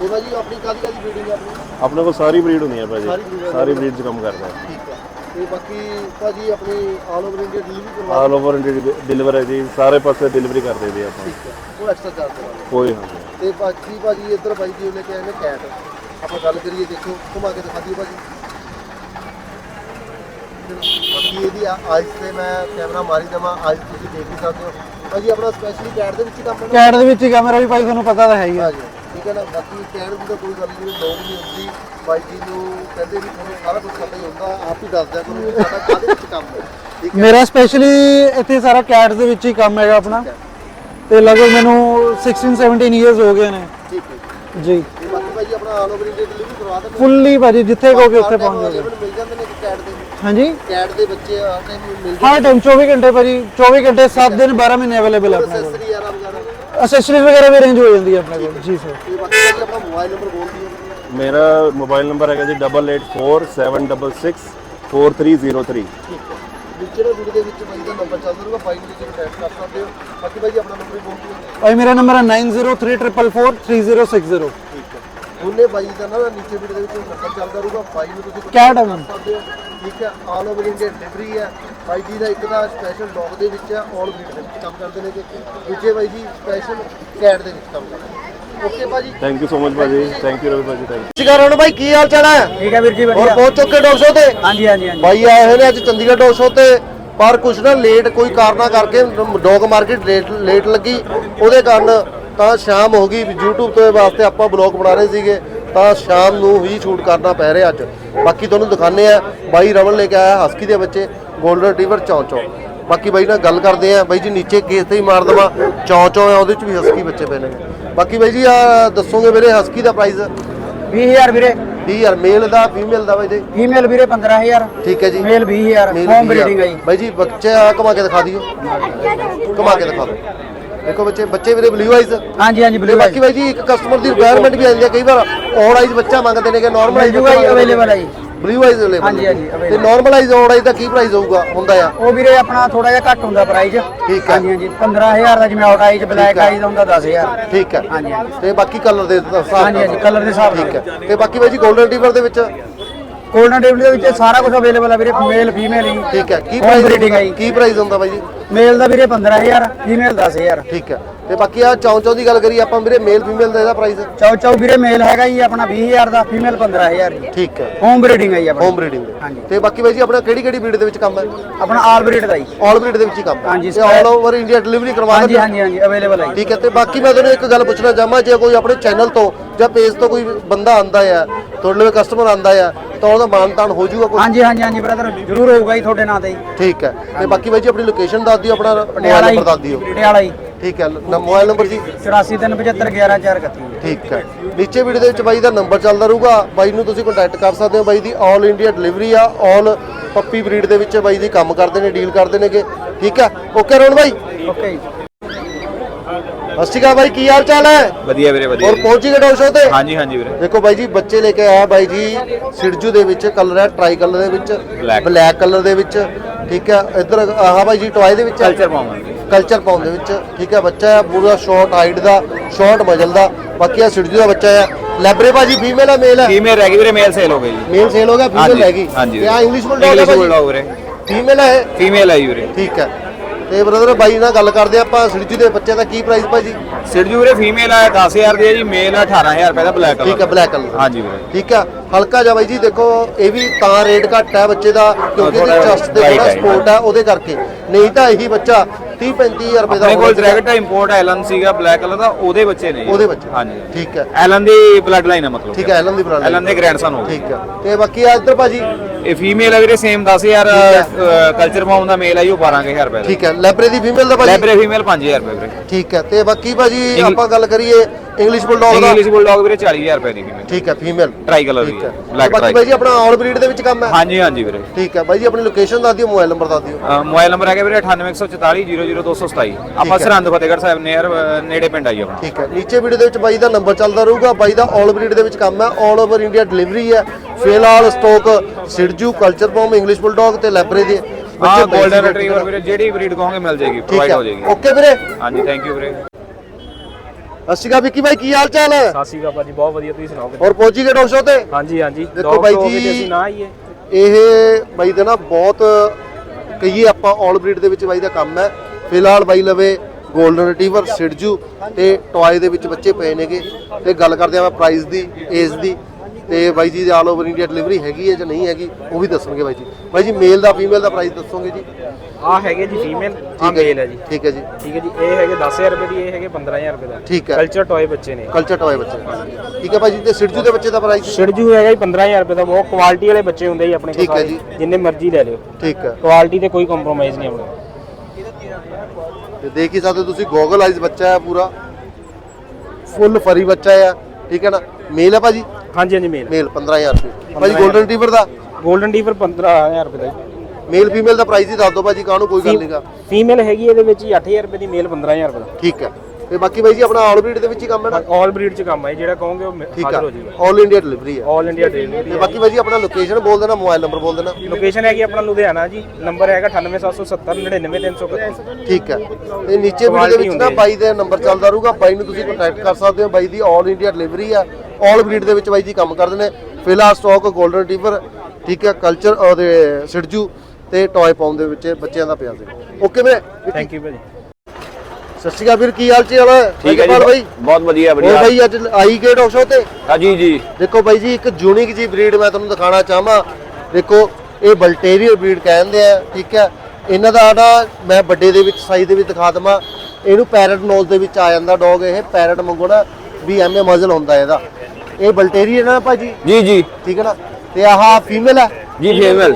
ਤੇ ਬਾਈ ਜੀ ਆਪਣੀ ਕਾਦੀ ਕਾਦੀ ਬਰੀਡਿੰਗ ਹੈ ਆਪਣੀ? ਆਪਣੇ ਕੋਲ ਸਾਰੀ ਬਰੀਡ ਹੁੰਦੀ ਹੈ ਭਾਜੀ। ਸਾਰੀ ਹੈ। ਬਰੀਡ 'ਚ ਕੰਮ ਕਰਦਾ ਹੈ। ਠੀਕ ਹੈ। ਤੇ ਬਾਕੀ ਭਾਜੀ ਆਪਣੀ ਆਲ ਓਵਰ ਇੰਡੀਆ ਡਿਲੀਵਰੀ ਕਰਵਾ ਆਲ ਓਵਰ ਡਿਲੀਵਰ ਹੈ ਜੀ। ਸਾਰੇ ਪਾਸੇ ਡਿਲੀਵਰੀ ਕਰ ਦੇਦੇ ਆਪਾਂ। ਠੀਕ ਹੈ। ਉਹ ਐਕਸਟਰਾ ਚਾਰਜ ਕੋਈ ਹਾਂਜੀ ਤੇ ਬਾਕੀ ਭਾਜੀ ਇੱਧਰ ਬਾਈ ਜੀ ਲੈ ਕੇ ਆਏ ਨੇ ਕੈਟ ਆਪਾਂ ਗੱਲ ਕਰੀਏ ਦੇਖੋ ਘੁਮਾ ਕੇ ਦਿਖਾ ਦਿਓ ਭਾਜੀ। ਬਾਕੀ ਇਹਦੀ ਆਈਸ ਤੇ ਮੈਂ ਕੈਮਰਾ ਮਾਰੀ ਦਵਾਂ ਆਈਸ ਤੁਸੀਂ ਦੇਖ ਹੀ ਸਕਦੇ ਹੋ। ਭਾਜੀ ਆਪਣਾ ਸਪੈਸ਼ਲੀ ਕੈਟ ਦੇ ਵਿੱਚ ਹੀ ਕੰਮ ਹੈ ਕੈਟ ਦੇ ਵਿੱਚ ਹੀ ਕੈਮਰਾ ਵੀ ਭਾਈ ਤੁਹਾਨੂੰ ਪਤਾ ਤਾਂ ਹੈ ਹੀ ਆ ਹਾਂਜੀ ਠੀਕ ਹੈ ਨਾ? ਬਾਕੀ ਕਹਿਣ ਦੀ ਤਾਂ ਕੋਈ ਗੱਲ ਨਹੀਂ ਲੋਕ ਨਹੀਂ ਹੁੰਦੀ। ਬਾਈ ਜੀ ਨੂੰ ਕਹਿੰਦੇ ਵੀ ਤੁਹਾਨੂੰ ਸਾਰਾ ਕੁਝ ਪਤਾ ਹੀ ਹੁੰਦਾ ਆਪ ਹੀ ਦੱਸ ਦਿਆ ਕਰੋ ਵੀ ਸਾਡਾ ਕਾਹਦੇ ਵਿੱਚ ਕੰਮ ਹੈ। ਠੀਕ ਹੈ ਮੇਰਾ ਸਪੈਸ਼ਲੀ ਇੱਥੇ ਸਾਰਾ ਕੈਟਸ ਦੇ ਵਿੱਚ ਹੀ ਕੰਮ ਹੈਗਾ ਆਪਣਾ। ਤੇ ਲਗਭਗ ਮੈਨੂੰ 16 17 ਇਅਰਸ ਹੋ ਗਏ ਨੇ। ਠੀਕ ਹੈ ਜੀ। ਤੇ ਬਾਕੀ ਭਾਜੀ ਆਪਣਾ ਆਲ ਓਵਰ ਇੰਡੀਆ ਡਿਲੀਵਰੀ ਕਰਵਾ ਦਿੰਦੇ ਫੁੱਲੀ ਭਾਜੀ ਜਿੱਥੇ ਕਹੋਗੇ ਉੱਥੇ ਪਹੁੰਚ ਜਾਓਗੇ ਜਾਓਗੇ ਮਿਲ ਜਾਂਦੇ ਨੇ ਕੈਟ ਦੇ। ਹਾਂਜੀ? ਕੈਟ ਦੇ ਬੱਚੇ ਆ ਟਾਈਮ ਮਿਲ ਹਾਂ ਟਾਈਮ 24 ਘੰਟੇ ਭਾਜੀ 24 ਘੰਟੇ 7 ਦਿਨ 12 ਮਹੀਨੇ ਅਵੇਲੇਬਲ ਹੈ ਆਪਣੇ ਕੋਲ। ਐਕਸੈਸਰੀ ਯਾਰਾ ਵਗੈਰਾ? ਅਸੈਸਰੀਜ਼ ਵਗੈਰਾ ਵੀ ਰੇਂਜ ਹੋ ਜਾਂਦੀ ਹੈ ਆਪਣੇ ਕੋਲ। ਜੀ ਸਰ ਤੇ ਬਾਕੀ ਭਾਜੀ ਆਪਣਾ ਮੋਬਾਈਲ ਨੰਬਰ ਬੋਲ ਦਿਓ। ਮੇਰਾ ਮੋਬਾਈਲ ਨੰਬਰ ਹੈਗਾ ਜੀ 8847664303 ਨੀਚੇ ਦੇ ਵੀਡੀਓ ਦੇ ਵਿੱਚ ਬਾਈ ਦਾ ਨੰਬਰ ਚੱਲ ਰਿਹਾ ਬਾਈ ਨੂੰ ਤੁਸੀਂ ਕੰਟੈਕਟ ਕਰ ਸਕਦੇ ਹੋ। ਬਾਕੀ ਭਾਜੀ ਆਪਣਾ ਨੰਬਰ ਵੀ ਬੋਲ ਦਿਓ। ਭਾਈ ਮੇਰਾ ਨੰਬਰ ਹੈ 9034443060 ਠੀਕ ਹੈ ਉਹਨੇ ਬਾਈ ਦਾ ਨਾ ਨੀਚੇ ਵੀਡੀਓ ਦੇ ਵਿੱਚ ਨੰਬਰ ਚੱਲਦਾ ਰਹੂਗਾ। ਬਾਈ ਨੂੰ ਤੁਸੀਂ। ਕਰ ਸਕਦੇ ਹੋ। ਠੀਕ ਹੈ ਆਲ ਓਵਰ ਇੰਡੀਆ ਡਿਲੀਵਰੀ ਹੈ। ਬਾਈ ਜੀ ਦਾ ਇੱਕ ਦਾ ਸਪੈਸ਼ਲ ਡੌਗ ਦੇ ਵਿੱਚ ਹੈ ਆਲ ਬਰੀਡ ਦੇ ਵਿੱਚ ਕੰਮ ਕਰਦੇ ਨੇ ਤੇ ਦੂਜੇ ਬਾਈ ਜੀ ਸਪੈਸ਼ਲ ਕੈਟ ਦੇ ਵਿੱਚ ਕੰਮ ਕਰਦੇ ਨੇ। ਓਕੇ ਭਾਜੀ। ਥੈਂਕ ਯੂ ਸੋ ਮਚ ਭਾਜੀ। ਥੈਂਕ ਯੂ ਰਵੀ ਭਾਜੀ ਥੈਂਕ ਸ਼ਿਕਾਰਨ ਬਾਈ ਕੀ ਹਾਲ ਚਾਲ ਹੈ? ਠੀਕ ਹੈ ਵੀਰ ਜੀ ਹੋਰ ਪਹੁੰਚ ਚੁੱਕੇ ਡੌਗ ਸ਼ੋ ਤੇ? ਹਾਂਜੀ ਹਾਂਜੀ ਹਾਂਜੀ। ਬਾਈ ਆਏ ਹੋਏ ਨੇ ਅੱਜ ਚੰਡੀਗੜ੍ਹ ਡੌਗ ਸ਼ੋ ਤੇ ਪਰ ਕੁਛ ਨਾ ਲੇਟ ਕੋਈ ਕਾਰਨਾ ਕਰਕੇ ਡੌਗ ਮਾਰਕੀਟ ਲੇਟ ਲੇਟ ਲੱਗੀ। ਉਹਦੇ ਕਾਰਨ ਤਾਂ ਸ਼ਾਮ ਹੋ ਗਈ YouTube ਤੋਂ ਵਾਸਤੇ ਆਪਾਂ ਬਲੌਗ ਬਣਾ ਰਹੇ ਸੀਗੇ ਤਾਂ ਸ਼ਾਮ ਨੂੰ ਹੀ ਸ਼ੂਟ ਕਰਨਾ ਪੈ ਰਿਹਾ ਅੱਜ। ਬਾਕੀ ਤੁਹਾਨੂੰ ਦਿਖਾਣੇ ਆ ਬਾਈ ਰਵਣ ਲੈ ਕੇ ਆਇਆ ਹਸਕੀ ਦੇ ਬੱਚੇ 골ਡਨ ਰਿਟਰੀਵਰ ਚੌਂ ਚੌਂ। ਬਾਕੀ ਬਾਈ ਨਾਲ ਗੱਲ ਕਰਦੇ ਆ ਬਾਈ ਜੀ ਨੀਚੇ ਕੇਸ ਤੇ ਹੀ ਮਾਰ ਦਵਾ ਚੌਂ ਚੌਂ ਆ ਉਹਦੇ ਚ ਵੀ ਹਸਕੀ ਬੱਚੇ ਪਏ ਨੇ। ਬਾਕੀ ਬਾਈ ਜੀ ਆ ਦੱਸੋਗੇ ਮੇਰੇ ਹਸਕੀ ਦਾ ਪ੍ਰਾਈਸ 20000 ਵੀਰੇ। 20000 ਮੇਲ ਦਾ ਫੀਮੇਲ ਦਾ ਬਾਈ ਜੀ? ਫੀਮੇਲ ਵੀਰੇ 15000 ਠੀਕ ਹੈ ਜੀ। ਮੇਲ 20000 ਮੇਲ ਹੋਮ। ਬਰੀਡਿੰਗ ਹੈ ਜੀ। ਬਾਈ ਜੀ ਬੱਚੇ ਆ ਘੁਮਾ ਕੇ ਦਿਖਾ ਦਿਓ। ਘੁਮਾ ਕੇ ਦਿਖਾ ਦਿਓ। ਦੇਖੋ ਬੱਚੇ ਬੱਚੇ ਵੀਰੇ ਬਲੂ ਆਈਜ਼ ਹਾਂਜੀ ਹਾਂਜੀ ਤੇ ਬਲੂ ਬਾਕੀ ਬਾਈ ਜੀ ਇੱਕ ਕਸਟਮਰ ਦੀ ਰਿਕੁਆਇਰਮੈਂਟ ਵੀ ਆ ਜਾਂਦੀ ਹੈ ਕਈ ਵਾਰ ਔਡ ਆਈਜ਼ ਬੱਚਾ ਮੰਗਦੇ ਨੇ ਕਿ ਨਾਰਮਲ ਆਈਜ਼ ਜੂਗਾ ਅਵੇਲੇਬਲ ਹੈ ਜੀ। ਬਲੂ ਆਈਜ਼ ਅਵੇਲੇਬਲ ਹਾਂਜੀ, ਹਾਂਜੀ, ਤੇ। ਨਾਰਮਲ ਆਈਜ਼ ਔਡ ਆਈਜ਼ ਦਾ ਕੀ ਪ੍ਰਾਈਸ ਹੋਊਗਾ ਹੁੰਦਾ ਆ? ਉਹ ਵੀਰੇ ਆਪਣਾ ਥੋੜਾ ਜਿਹਾ ਘੱਟ ਹੁੰਦਾ ਪ੍ਰਾਈਸ ਠੀਕ ਹੈ। ਹਾਂਜੀ ਹਾਂਜੀ 15000 ਦਾ ਜਿਵੇਂ ਆਊਟ ਆਈਜ ਬਲੈਕ ਠੀਕ ਹੈ। ਦਾ ਹੁੰਦਾ 10000 ਠੀਕ ਹੈ। ਹਾਂਜੀ, ਹਾਂਜੀ। ਤੇ ਬਾਕੀ ਕਲਰ ਦੇ ਹਿਸਾਬ ਹਾਂਜੀ, ਹਾਂਜੀ, colour ਦੇ ਹਿਸਾਬ ਨਾਲ। ਠੀਕ ਹੈ। ਤੇ ਬਾਕੀ ਬਾਈ ਜੀ 골ਡਨ ਰਿਟਰੀਵਰ ਦੇ ਵਿੱਚ? ਕੋਲਡਨ ਟੇਬਲ ਦੇ ਵਿੱਚ ਸਾਰਾ ਕੁਝ ਅਵੇਲੇਬਲ ਹੈ ਵੀਰੇ ਮੇਲ ਫੀਮੇਲ ਹੀ। ਠੀਕ ਹੈ। ਕੀ ਹੋਮ ਬਰੀਡਿੰਗ ਹੈ ਪ੍ਰਾਈਸ ਜੀ। ਕੀ ਪ੍ਰਾਈਸ ਹੁੰਦਾ ਬਾਈ ਜੀ? ਮੇਲ ਦਾ ਵੀਰੇ 15000 ਫੀਮੇਲ 10000 ਠੀਕ ਹੈ। ਤੇ ਬਾਕੀ ਆ ਚੌਂ ਚੌਂ ਦੀ ਗੱਲ ਕਰੀਏ ਆਪਾਂ ਵੀਰੇ ਮੇਲ ਫੀਮੇਲ ਦਾ ਇਹਦਾ ਪ੍ਰਾਈਸ ਚੌ ਚੌ ਵੀਰੇ ਮੇਲ ਹੈਗਾ ਜੀ ਆਪਣਾ 20000 ਦਾ ਫੀਮੇਲ 15000 ਜੀ। ਠੀਕ ਹੈ। ਹੋਮ ਬਰੀਡਿੰਗ ਹੈ ਜੀ ਆਪਣਾ। ਹੋਮ ਬਰੀਡਿੰਗ ਦੇ ਹਾਂਜੀ। ਤੇ ਬਾਕੀ ਬਾਈ ਜੀ ਆਪਣਾ ਕਿਹੜੀ ਕਿਹੜੀ ਬਰੀਡ ਦੇ ਵਿੱਚ ਕੰਮ ਹੈ? ਆਪਣਾ ਆਲ ਬਰੀਡ ਦਾ ਜੀ। ਆਲ ਬਰੀਡ ਦੇ ਵਿੱਚ ਹੀ ਕੰਮ ਹੈ। ਹਾਂਜੀ, ਤੇ ਆਲ ਓਵਰ ਇੰਡੀਆ ਡਿਲੀਵਰੀ ਕਰਵਾ ਹਾਂਜੀ ਦਿੰਦੇ ਹੋ? ਹਾਂਜੀ ਹਾਂਜੀ ਅਵੇਲੇਬਲ ਹੈ ਜੀ। ਠੀਕ ਹੈ ਤੇ ਬਾਕੀ ਮੈਂ ਤੁਹਾਨੂੰ ਇੱਕ ਗੱਲ ਪੁੱਛਣਾ ਚਾਹਾਂ ਜੇ ਕੋਈ ਆਪਣੇ ਚੈਨਲ ਤੋਂ ਜਾਂ ਪੇਜ ਤੋਂ ਕੋਈ ਬੰਦਾ ਆਂਦਾ ਆ ਤੁਹਾਡੇ ਲਈ ਕਸਟਮਰ ਆਂਦਾ ਆ ਤਾਂ ਉਹਦਾ ਮਾਨਤਾਨ ਹੋ ਜਾਊਗਾ ਕੋਈ? ਹਾਂਜੀ ਹਾਂਜੀ ਹਾਂਜੀ ਬ੍ਰਦਰ ਜ਼ਰੂਰ ਹੋਊਗਾ ਜੀ ਤੁਹਾਡੇ ਨਾਂ ਤੇ ਜੀ। ਠੀਕ ਹੈ। ਤੇ ਬਾਕੀ ਬਾਈ ਜੀ ਆਪਣੀ ਲੋਕੇਸ਼ਨ ਦੱਸ ਦਿਓ ਆਪਣਾ ਮੋਬਾਈਲ ਨੰਬਰ ਦੱਸ ਦਿਓ। ਪਟਿਆਲਾ ਜੀ। ਠੀਕ ਹੈ ਨਾ ਮੋਬਾਈਲ ਨੰਬਰ ਜੀ? 8437711431 ਠੀਕ ਹੈ। ਨੀਚੇ ਵੀਡੀਓ ਦੇ ਵਿੱਚ ਬਾਈ ਦਾ ਨੰਬਰ ਚੱਲਦਾ ਰਹੂਗਾ। ਬਾਈ ਨੂੰ ਤੁਸੀਂ ਕੰਟੈਕਟ ਕਰ ਸਕਦੇ ਹੋ। ਬਾਈ ਦੀ 올 ਇੰਡੀਆ ਡਿਲੀਵਰੀ ਆ। 올 ਪੱਪੀ ਬਰੀਡ ਦੇ ਵਿੱਚ ਬਾਈ ਦੀ ਕੰਮ ਕਰਦੇ ਨੇ ਡੀਲ ਕਰਦੇ ਨੇਗੇ। ਠੀਕ ਹੈ। ਓਕੇ ਰੋਣ ਬਾਈ? ਓਕੇ ਜੀ। ਸਤਿ ਸ਼੍ਰੀ ਅਕਾਲ ਬਾਈ ਕੀ ਹਾਲ ਚਾਲ ਹੈ? ਵਧੀਆ ਵੀਰੇ ਵਧੀਆ ਹੋਰ ਪਹੁੰਚੀ ਗਏ ਡੌਗ ਸ਼ੋ ਤੇ? ਹਾਂਜੀ ਹਾਂਜੀ ਵੀਰੇ। ਦੇਖੋ ਬਾਈ ਜੀ ਬੱਚੇ ਲੈ ਕੇ ਆਇਆ ਬਾਈ ਜੀ ਸਿਰਜੂ ਦੇ ਵਿੱਚ ਕਲਰ ਹੈ ਟਰਾਈ ਕਲਰ ਦੇ ਵਿੱਚ Black। ਬਲੈਕ ਕਲਰ ਦੇ ਵਿੱਚ ਠੀਕ ਹੈ? ਇੱਧਰ ਆਹ ਬਾਈ ਜੀ ਟੋਏ ਦੇ ਵਿੱਚ ਕਲਚਰ ਪਾਵਾਂਗੇ ਕਲਚਰ ਪਾਉਣ ਦੇ ਵਿੱਚ ਠੀਕ ਹੈ? ਬੱਚਾ ਹੈ ਪੂਰਾ ਸ਼ਾਰਟ ਹਾਈਟ ਦਾ ਸ਼ਾਰਟ ਮਜਲ ਦਾ ਬਾਕੀ ਆ ਸਿਰਜੂ ਦਾ ਬੱਚਾ ਹੈ। ਲੈਬਰੇ ਬਾਜੀ ਫੀਮੇਲ ਹੈ ਮੇਲ ਹੈ ਫੀਮੇਲ ਰਹਿ ਗਈ ਵੀਰੇ ਮੇਲ ਸੇਲ ਹੋ ਗਈ ਜੀ। ਮੇਲ ਸੇਲ ਹੋ ਗਿਆ ਫੀਮੇਲ ਹਾਂਜੀ, ਰਹਿ ਗਈ। ਹਾਂਜੀ ਤੇ ਆ ਇੰਗਲਿਸ਼ ਬੁਲਡੌਗ ਹੈ ਇੰਗਲਿਸ਼ ਬਾਈ ਬੁਲਡੌਗ ਵੀਰੇ। ਫੀਮੇਲ ਹੈ ਇਹ? ਫੀਮੇਲ ਆਈ ਵੀਰੇ। ਠੀਕ ਹੈ। ਤੇ ਬ੍ਰਦਰ ਬਾਈ ਨਾਲ ਗੱਲ ਕਰਦੇ ਆਪਾਂ ਸਿਰਜੂ ਦੇ ਬੱਚੇ ਦਾ ਕੀ ਪ੍ਰਾਈਸ ਭਾਜੀ? ਸਿਰਜੂ ਵੀਰੇ ਫੀਮੇਲ ਆ 10000 ਦੀ ਹੈ ਜੀ ਮੇਲ ਆ 18000 ਰੁਪਏ ਦਾ ਬਲੈਕ ਕਲਰ ਠੀਕ ਹੈ ਬਲੈਕ ਕਲਰ ਹਾਂਜੀ ਵੀਰੇ। ਠੀਕ ਹੈ ਹਲਕਾ ਜਿਹਾ ਬਾਈ ਜੀ ਦੇਖੋ ਇਹ ਵੀ ਤਾਂ ਰੇਟ ਘੱਟ ਹੈ ਬੱਚੇ ਦਾ ਕਿਉਂਕਿ ਇਹਦੀ ਚਸਟ ਥੋੜਾ ਹੈ। ਸਪੋਰਟ ਹੈ ਉਹਦੇ ਕਰਕੇ। ਨਹੀਂ ਤਾਂ ਇਹੀ ਬੱਚਾ 30 35000 ਰੁਪਏ ਦਾ ਆਪਣੇ ਕੋਲ। ਡਾਇਰੈਕਟ ਇੰਪੋਰਟ ਐਲਨ ਸੀਗਾ ਬਲੈਕ ਕਲਰ ਦਾ ਉਹਦੇ ਬੱਚੇ ਨੇ। ਉਹਦੇ ਬੱਚੇ। ਹਾਂਜੀ। ਠੀਕ ਹੈ। ਐਲਨ ਦੀ ਬਲੱਡ ਲਾਈਨ ਹੈ ਮਤਲਬ। ਠੀਕ ਹੈ ਐਲਨ ਦੀ ਬਰਾਂਡ ਐਲਨ ਦੇ ਗ੍ਰੈਂਡਸਨ ਹੋ ਠੀਕ ਹੈ। ਤੇ ਬਾਕੀ ਆ ਇੱਧਰ ਭਾਜੀ। ਇਹ ਫੀਮੇਲ ਹੈ ਵੀਰੇ ਸੇਮ 10000 ਠੀਕ ਕਲਚਰ ਫਾਰਮ ਦਾ ਮੇਲ ਹੈ ਉਹ 12000 ਰੁਪਏ ਦਾ। ਠੀਕ ਹੈ। ਲੈਬਰੇ ਦੀ ਫੀਮੇਲ ਦਾ ਭਾਜੀ? ਲੈਬਰੇ ਫੀਮੇਲ 5000 ਰੁਪਏ ਵੀਰੇ। ਠੀਕ ਹੈ। ਤੇ ਬਾਕੀ ਭਾਜੀ ਆਪਾਂ ਗੱਲ ਕਰੀਏ ਇੰਗਲਿਸ਼ ਬੁਲਡੌਗ ਦਾ। ਇੰਗਲਿਸ਼ ਬੁਲਡੌਗ ਵੀਰੇ 40000 ਰੁਪਏ ਦੀ ਫੀਮੇਲ ਠੀਕ ਹੈ ਫੀਮੇਲ ਟਰਾਈ ਕਲਰ ਦੀ। ਠੀਕ ਹੈ। ਬਲੈਕ ਬਾਕੀ ਟਰਾਈ ਭਾਈ ਜੀ ਆਪਣਾ ਆਲ ਬਰੀਡ ਦੇ ਵਿੱਚ ਕੰਮ ਹੈ? ਹਾਂਜੀ ਹਾਂਜੀ ਵੀਰੇ। ਠੀਕ ਹੈ। ਬਾਈ ਜੀ ਆਪਣੀ ਲੋਕੇਸ਼ਨ ਦੱਸ ਦਿਓ ਮੋਬਾਈਲ ਨੰਬਰ ਦੱਸ ਦਿਓ। ਮੋਬਾਈਲ ਨੰਬਰ ਹੈਗਾ ਵੀਰੇ 9814400227 ਆਪਾਂ ਹੈ। ਸਰਹੰਦ ਫਤਿਹਗੜ੍ਹ ਸਾਹਿਬ ਨੀਅਰ ਨੇੜੇ ਪਿੰਡ ਆਈ ਆਪਣਾ। ਠੀਕ ਹੈ। ਨੀਚੇ ਵੀਡੀਓ ਦੇ ਵਿੱਚ ਬਾਈ ਦਾ ਨੰਬਰ ਚੱਲਦਾ ਰਹੂਗਾ। ਬਾਈ ਦਾ ਆਲ ਬਰੀਡ ਦੇ ਵਿੱਚ ਕੰਮ ਹੈ। ਆਲ ਓਵਰ ਇੰਡੀਆ ਡਿਲੀਵਰੀ ਹੈ। ਫਿਲਹਾਲ stock Shih Tzu culture farm English bulldog ਤੇ ਲੈਬਰੇ ਦੇ ਹਾਂ ਬੱਚੇ 골ਡਨ ਰਿਟਰੀਵਰ ਵੀਰੇ ਜਿਹੜੀ ਬਰੀਡ ਕਹੋਗੇ ਮਿਲ ਜਾਏਗੀ ਠੀਕ ਪ੍ਰੋਵਾਈਡ ਹੈ ਹੋ ਜਾਏਗੀ। ਓਕੇ ਵੀਰੇ। ਹਾਂਜੀ ਥੈਂਕ ਯੂ ਵੀਰੇ। ਸਤਿ ਸ਼੍ਰੀ ਅਕਾਲ ਵਿੱਕੀ ਭਾਈ ਕੀ ਹਾਲ ਚਾਲ ਹੈ? ਸਤਿ ਸ਼੍ਰੀ ਅਕਾਲ ਭਾਜੀ ਬਹੁਤ ਵਧੀਆ ਤੁਸੀਂ ਸੁਣਾਓ ਹੋਰ ਪਹੁੰਚੀ ਗਏ ਡੌਗ ਸ਼ੋ ਤੇ? ਹਾਂਜੀ ਹਾਂਜੀ ਦੇਖੋ ਹੋਵੇ ਜੀ, ਅਸੀਂ ਨਾ ਆਈਏ। ਇਹ ਬਾਈ ਦਾ ਨਾ ਬਹੁਤ ਕਹੀਏ ਆਪਾਂ ਆਲ ਬਰੀਡ ਦੇ ਵਿੱਚ ਬਾਈ ਦਾ ਕੰਮ ਹੈ। ਫਿਲਹਾਲ ਬਾਈ ਲਵੇ 골ਡਨ ਰਿਟਰੀਵਰ ਸਿਡਜੂ ਤੇ ਟੌਏ ਦੇ ਵਿੱਚ ਬੱਚੇ ਪਏ ਨੇਗੇ। ਤੇ ਗੱਲ ਕਰਦੇ ਆਪਾਂ ਪ੍ਰਾਈਸ ਦੀ ਏਜ ਦੀ। ਤੇ ਬਾਈ ਜੀ ਦੀ ਆਲ ਓਵਰ ਇੰਡੀਆ ਡਿਲੀਵਰੀ ਹੈਗੀ ਹੈ ਜਾਂ ਨਹੀਂ ਹੈਗੀ ਉਹ ਵੀ ਦੱਸਣਗੇ ਬਾਈ ਜੀ। ਬਾਈ ਜੀ ਮੇਲ ਦਾ ਫੀਮੇਲ ਦਾ ਪ੍ਰਾਈਸ ਦੱਸੋਗੇ ਜੀ? ਆ ਹੈਗੇ ਜੀ ਫੀਮੇਲ ਆ ਮੇਲ ਹੈ ਜੀ ਠੀਕ ਹੈ ਜੀ। ਠੀਕ ਹੈ ਜੀ ਇਹ ਹੈਗੇ 10000 ਰੁਪਏ ਦੀ ਇਹ ਹੈਗੇ 15000 ਰੁਪਏ ਦਾ। ਠੀਕ ਹੈ। ਕਲਚਰ ਟੌਏ ਬੱਚੇ ਨੇ। ਕਲਚਰ ਟੋਏ ਬੱਚੇ। ਠੀਕ ਹੈ ਭਾਈ ਜੀ ਤੇ ਸਿਰਜੂ ਦੇ ਬੱਚੇ ਦਾ ਪ੍ਰਾਈਸ ਸ਼ਿਰਜੂ ਹੈਗਾ ਜੀ 15000 ਰੁਪਏ ਦਾ ਬਹੁਤ ਕੁਆਲਿਟੀ ਵਾਲੇ ਬੱਚੇ ਹੁੰਦੇ ਜੀ ਆਪਣੇ ਕੋਲ ਠੀਕ ਹੈ ਸਾਰੇ। ਜੀ। ਜਿੰਨੇ ਮਰਜ਼ੀ ਲੈ ਲਿਓ। ਠੀਕ ਹੈ। ਕੁਆਲਿਟੀ ਤੇ ਕੋਈ ਕੰਪਰੋਮਾਈਜ਼ ਨਹੀਂ ਆਪਣਾ ਤੇ ਦੇਖ ਹੀ ਸਕਦੇ ਹੋ ਤੁਸੀਂ ਗੋਗਲ ਆਈਜ਼ ਬੱਚਾ ਹੈ ਪੂਰਾ। ਫੁੱਲ ਫਰੀ ਬੱਚਾ ਹੈ। ਠੀਕ ਹੈ ਨਾ? ਮੇਲ ਹੈ ਭਾਜੀ? ਹਾਂਜੀ ਹਾਂਜੀ ਮੇਲ। ਮੇਲ 15000 ਰੁਪਏ। ਭਾਜੀ 골ਡਨ ਟੀਵਰ ਦਾ? 골ਡਨ ਡੀਵਰ 15000 ਰੁਪਏ ਦਾ ਮੇਲ ਫੀਮੇਲ ਦਾ ਪ੍ਰਾਈਸ ਹੀ ਦੱਸ ਦਿਓ ਭਾਜੀ ਕਾਹਨੂੰ ਕੋਈ ਗੱਲ ਨਹੀਂਗਾ ਫੀਮੇਲ ਹੈਗੀ ਇਹਦੇ ਵਿੱਚ ਹੀ 8000 ਰੁਪਏ ਦੀ ਮੇਲ 15000 ਰੁਪਏ ਦਾ। ਠੀਕ ਹੈ। ਤੇ ਬਾਕੀ ਬਾਈ ਜੀ ਆਪਣਾ ਆਲ ਬਰੀਡ ਦੇ ਵਿੱਚ ਹੀ ਕੰਮ ਹੈ ਨਾ? ਆਲ ਬਰੀਡ ਚ ਕੰਮ ਹੈ ਜਿਹੜਾ ਕਹੋਗੇ ਉਹ ਠੀਕ ਹਾਜ਼ਰ ਹੋ ਹੈ ਜਾਊਗਾ। ਆਲ ਇੰਡੀਆ ਡਿਲੀਵਰੀ ਹੈ। ਆਲ ਇੰਡੀਆ ਡਿਲੀਵਰੀ ਤੇ ਬਾਕੀ ਬਾਈ ਜੀ ਆਪਣਾ ਲੋਕੇਸ਼ਨ ਬੋਲ ਦੇਣਾ ਮੋਬਾਈਲ ਨੰਬਰ ਬੋਲ ਦੇਣਾ। ਲੋਕੇਸ਼ਨ ਹੈਗੀ ਆਪਣਾ ਲੁਧਿਆਣਾ ਜੀ ਨੰਬਰ ਹੈਗਾ 98770 99331 ਠੀਕ ਹੈ। ਤੇ ਨੀਚੇ ਵੀਡੀਓ ਦੇ ਵਿੱਚ ਨਾ ਬਾਈ ਦਾ ਨੰਬਰ ਚੱਲਦਾ ਰਹੂਗਾ ਬਾਈ ਨੂੰ ਤੁਸੀਂ ਕੰਟੈਕਟ ਕਰ ਸਕਦੇ ਹੋ ਬਾਈ ਦੀ ਆਲ ਇੰਡੀਆ ਡਿਲੀਵਰੀ ਆ ਆਲ ਬਰੀਡ ਦੇ ਵਿੱਚ ਬਾਈ ਜੀ ਕੰਮ ਕਰਦੇ ਨੇ। ਫਿਲਹਾਲ ਸਟਾਕ 골ਡਨ ਟੀਵਰ ਠੀਕ ਹੈ ਕਲਚਰ ਉਹਦੇ ਸਿਡਜੂ ਤੇ ਟੌਏ ਪਾਉਣ ਦੇ ਵਿੱਚ ਬੱਚਿਆਂ ਦਾ ਪਿਆ ਸੀ। ਓਕੇ ਵੀਰੇ ਥੈਂਕ ਯੂ ਭਾਜੀ। ਸਤਿ ਸ਼੍ਰੀ ਅਕਾਲ ਵੀਰ ਕੀ ਹਾਲ ਚਾਲ ਹੈ? ਠੀਕ ਹੈ ਜੀ ਬਹੁਤ ਵਧੀਆ ਹੋਰ ਵਧੀਆ ਬਾਈ ਅੱਜ ਆਈ ਗਏ ਡਾਕਟਰ ਤੇ? ਹਾਂਜੀ ਜੀ। ਦੇਖੋ ਬਾਈ ਜੀ ਇੱਕ ਯੂਨਿਕ ਜੀ ਬਰੀਡ ਮੈਂ ਤੁਹਾਨੂੰ ਦਿਖਾਣਾ ਚਾਹਾਂ ਦੇਖੋ ਇਹ ਬਲਟੇਰੀਅਰ ਬਰੀਡ ਕਹਿੰਦੇ ਆ ਠੀਕ ਹੈ। ਇਹਨਾਂ ਦਾ ਨਾ ਮੈਂ ਵੱਡੇ ਦੇ ਵਿੱਚ ਸਾਈਜ਼ ਦੇ ਵਿੱਚ ਦਿਖਾ ਦਵਾਂ। ਇਹਨੂੰ ਪੈਰਟ ਨੋਜ਼ ਦੇ ਵਿੱਚ ਆ ਜਾਂਦਾ ਡੌਗ ਇਹ ਪੈਰਟ ਵਾਂਗੂ ਨਾ ਵੀ ਐਵੇਂ ਮਜ਼ਲ ਹੁੰਦਾ ਇਹਦਾ। ਇਹ ਬਲਟੇਰੀਅਰ ਨਾ ਭਾਜੀ? ਜੀ ਜੀ। ਠੀਕ ਹੈ ਨਾ? ਤੇ ਆਹ ਫੀਮੇਲ ਹੈ? ਜੀ ਫੀਮੇਲ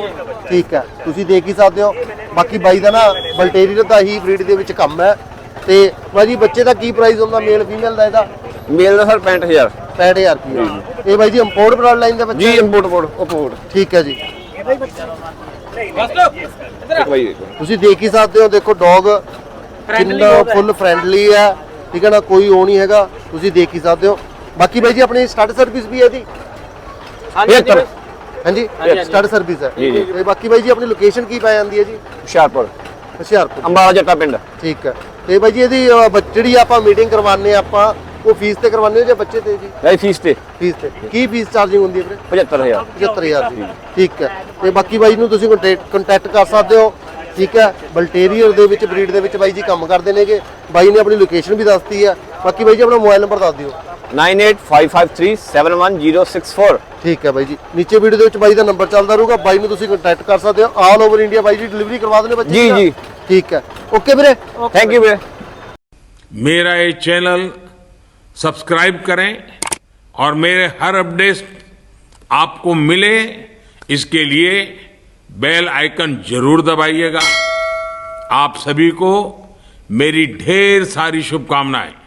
ਠੀਕ ਹੈ। ਤੁਸੀਂ ਦੇਖ ਹੀ ਸਕਦੇ ਹੋ। ਬਾਕੀ ਬਾਈ ਦਾ ਨਾ ਬਲਟੇਰੀਅਰ ਦਾ ਹੀ ਬਰੀਡ ਦੇ ਵਿੱਚ ਕੰਮ ਹੈ। ਤੇ ਭਾਜੀ ਬੱਚੇ ਦਾ ਕੀ ਪ੍ਰਾਈਸ ਹੁੰਦਾ? ਮੇਲ ਫੀਮੇਲ ਦਾ ਇਹਦਾ? ਮੇਲ ਦਾ ਸਰ 65000 65000 ਰੁਪਏ ਇਹ ਬਾਈ ਜੀ ਇੰਪੋਰਟ ਬਰਾਡ ਲਾਈਨ ਦੇ ਬੱਚੇ ਜੀ ਇੰਪੋਰਟ ਪੋਰਟ ਉਪੋਰਟ ਠੀਕ ਹੈ ਜੀ। ਤੁਸੀਂ ਦੇਖ ਹੀ ਸਕਦੇ ਹੋ ਦੇਖੋ ਡੌਗ ਕਿੰਨਾ ਫੁੱਲ ਫ੍ਰੈਂਡਲੀ ਹੈ। ਠੀਕ ਹੈ ਨਾ? ਕੋਈ ਉਹ ਨਹੀਂ ਹੈਗਾ। ਤੁਸੀਂ ਦੇਖ ਹੀ ਸਕਦੇ ਹੋ। ਬਾਕੀ ਬਾਈ ਜੀ ਆਪਣੀ ਸਟੱਡ ਸਰਵਿਸ ਵੀ ਹੈ ਇਹਦੀ। 75 ਹਾਂਜੀ ਸਟੱਡ ਸਰਵਿਸ ਹੈ। ਜੀ, ਜੀ। ਤੇ ਬਾਕੀ ਬਾਈ ਜੀ ਆਪਣੀ ਲੋਕੇਸ਼ਨ ਕੀ ਪੈ ਜਾਂਦੀ ਹੈ ਜੀ? ਹੁਸ਼ਿਆਰਪੁਰ। ਹੁਸ਼ਿਆਰਪੁਰ। ਅੰਬਾਲਾ ਜੱਟਾ ਪਿੰਡ। ਠੀਕ ਹੈ। ਤੇ ਬਾਈ ਜੀ ਇਹਦੀ ਬ- ਜਿਹੜੀ ਆਪਾਂ ਮੀਟਿੰਗ ਕਰਵਾਉਂਦੇ ਹਾਂ ਆਪਾਂ ਉਹ ਫੀਸ ਤੇ ਕਰਵਾਉਂਦੇ ਹੋ ਜਾਂ ਬੱਚੇ ਤੇ ਜੀ? ਇਹ ਫੀਸ ਤੇ। ਫੀਸ ਤੇ। ਕੀ ਫੀਸ ਚਾਰਜਿੰਗ ਹੁੰਦੀ ਹੈ ਵੀਰੇ? 75000 75000 ਦੀ। ਠੀਕ ਹੈ। ਤੇ ਬਾਕੀ ਬਾਈ ਨੂੰ ਤੁਸੀਂ ਕੰਟੈਕਟ ਕਰ ਸਕਦੇ ਹੋ। ਠੀਕ ਹੈ। ਬਲਟੇਰੀਅਰ ਦੇ ਵਿੱਚ ਬਰੀਡ ਦੇ ਵਿੱਚ ਬਾਈ ਜੀ ਕੰਮ ਕਰਦੇ ਨੇਗੇ। ਬਾਈ ਨੇ ਆਪਣੀ ਲੋਕੇਸ਼ਨ ਵੀ ਦੱਸਤੀ ਹੈ। ਬਾਕੀ ਬਾਈ ਜੀ ਆਪਣਾ ਮੋਬਾਈਲ ਨੰਬਰ ਦੱਸ ਦਿਓ 9855371064 ਠੀਕ ਹੈ ਬਾਈ ਜੀ ਨੀਚੇ ਵੀਡੀਓ ਦੇ ਵਿੱਚ ਬਾਈ ਦਾ ਨੰਬਰ ਚੱਲਦਾ ਰਹੂਗਾ ਬਾਈ ਨੂੰ ਤੁਸੀਂ ਕੰਟੈਕਟ ਕਰ ਸਕਦੇ ਹੋ ਆਲ ਓਵਰ ਇੰਡੀਆ ਬਾਈ ਜੀ ਡਿਲੀਵਰੀ ਕਰਵਾ ਦਿੰਦੇ ਬੱਚੇ ਜੀ, ਦੀ ਨਾ? ਜੀ। ਠੀਕ ਹੈ ਓਕੇ ਵੀਰੇ ਥੈਂਕ ਯੂ ਵੀਰੇ मेरा ये चैनल सब्सक्राइब करें और मेरे हर अपडेट आपको मिले इसके लिए बेल आइकन जरूर दबाइएगा आप सभी को मेरी ढेर सारी शुभकामनाएं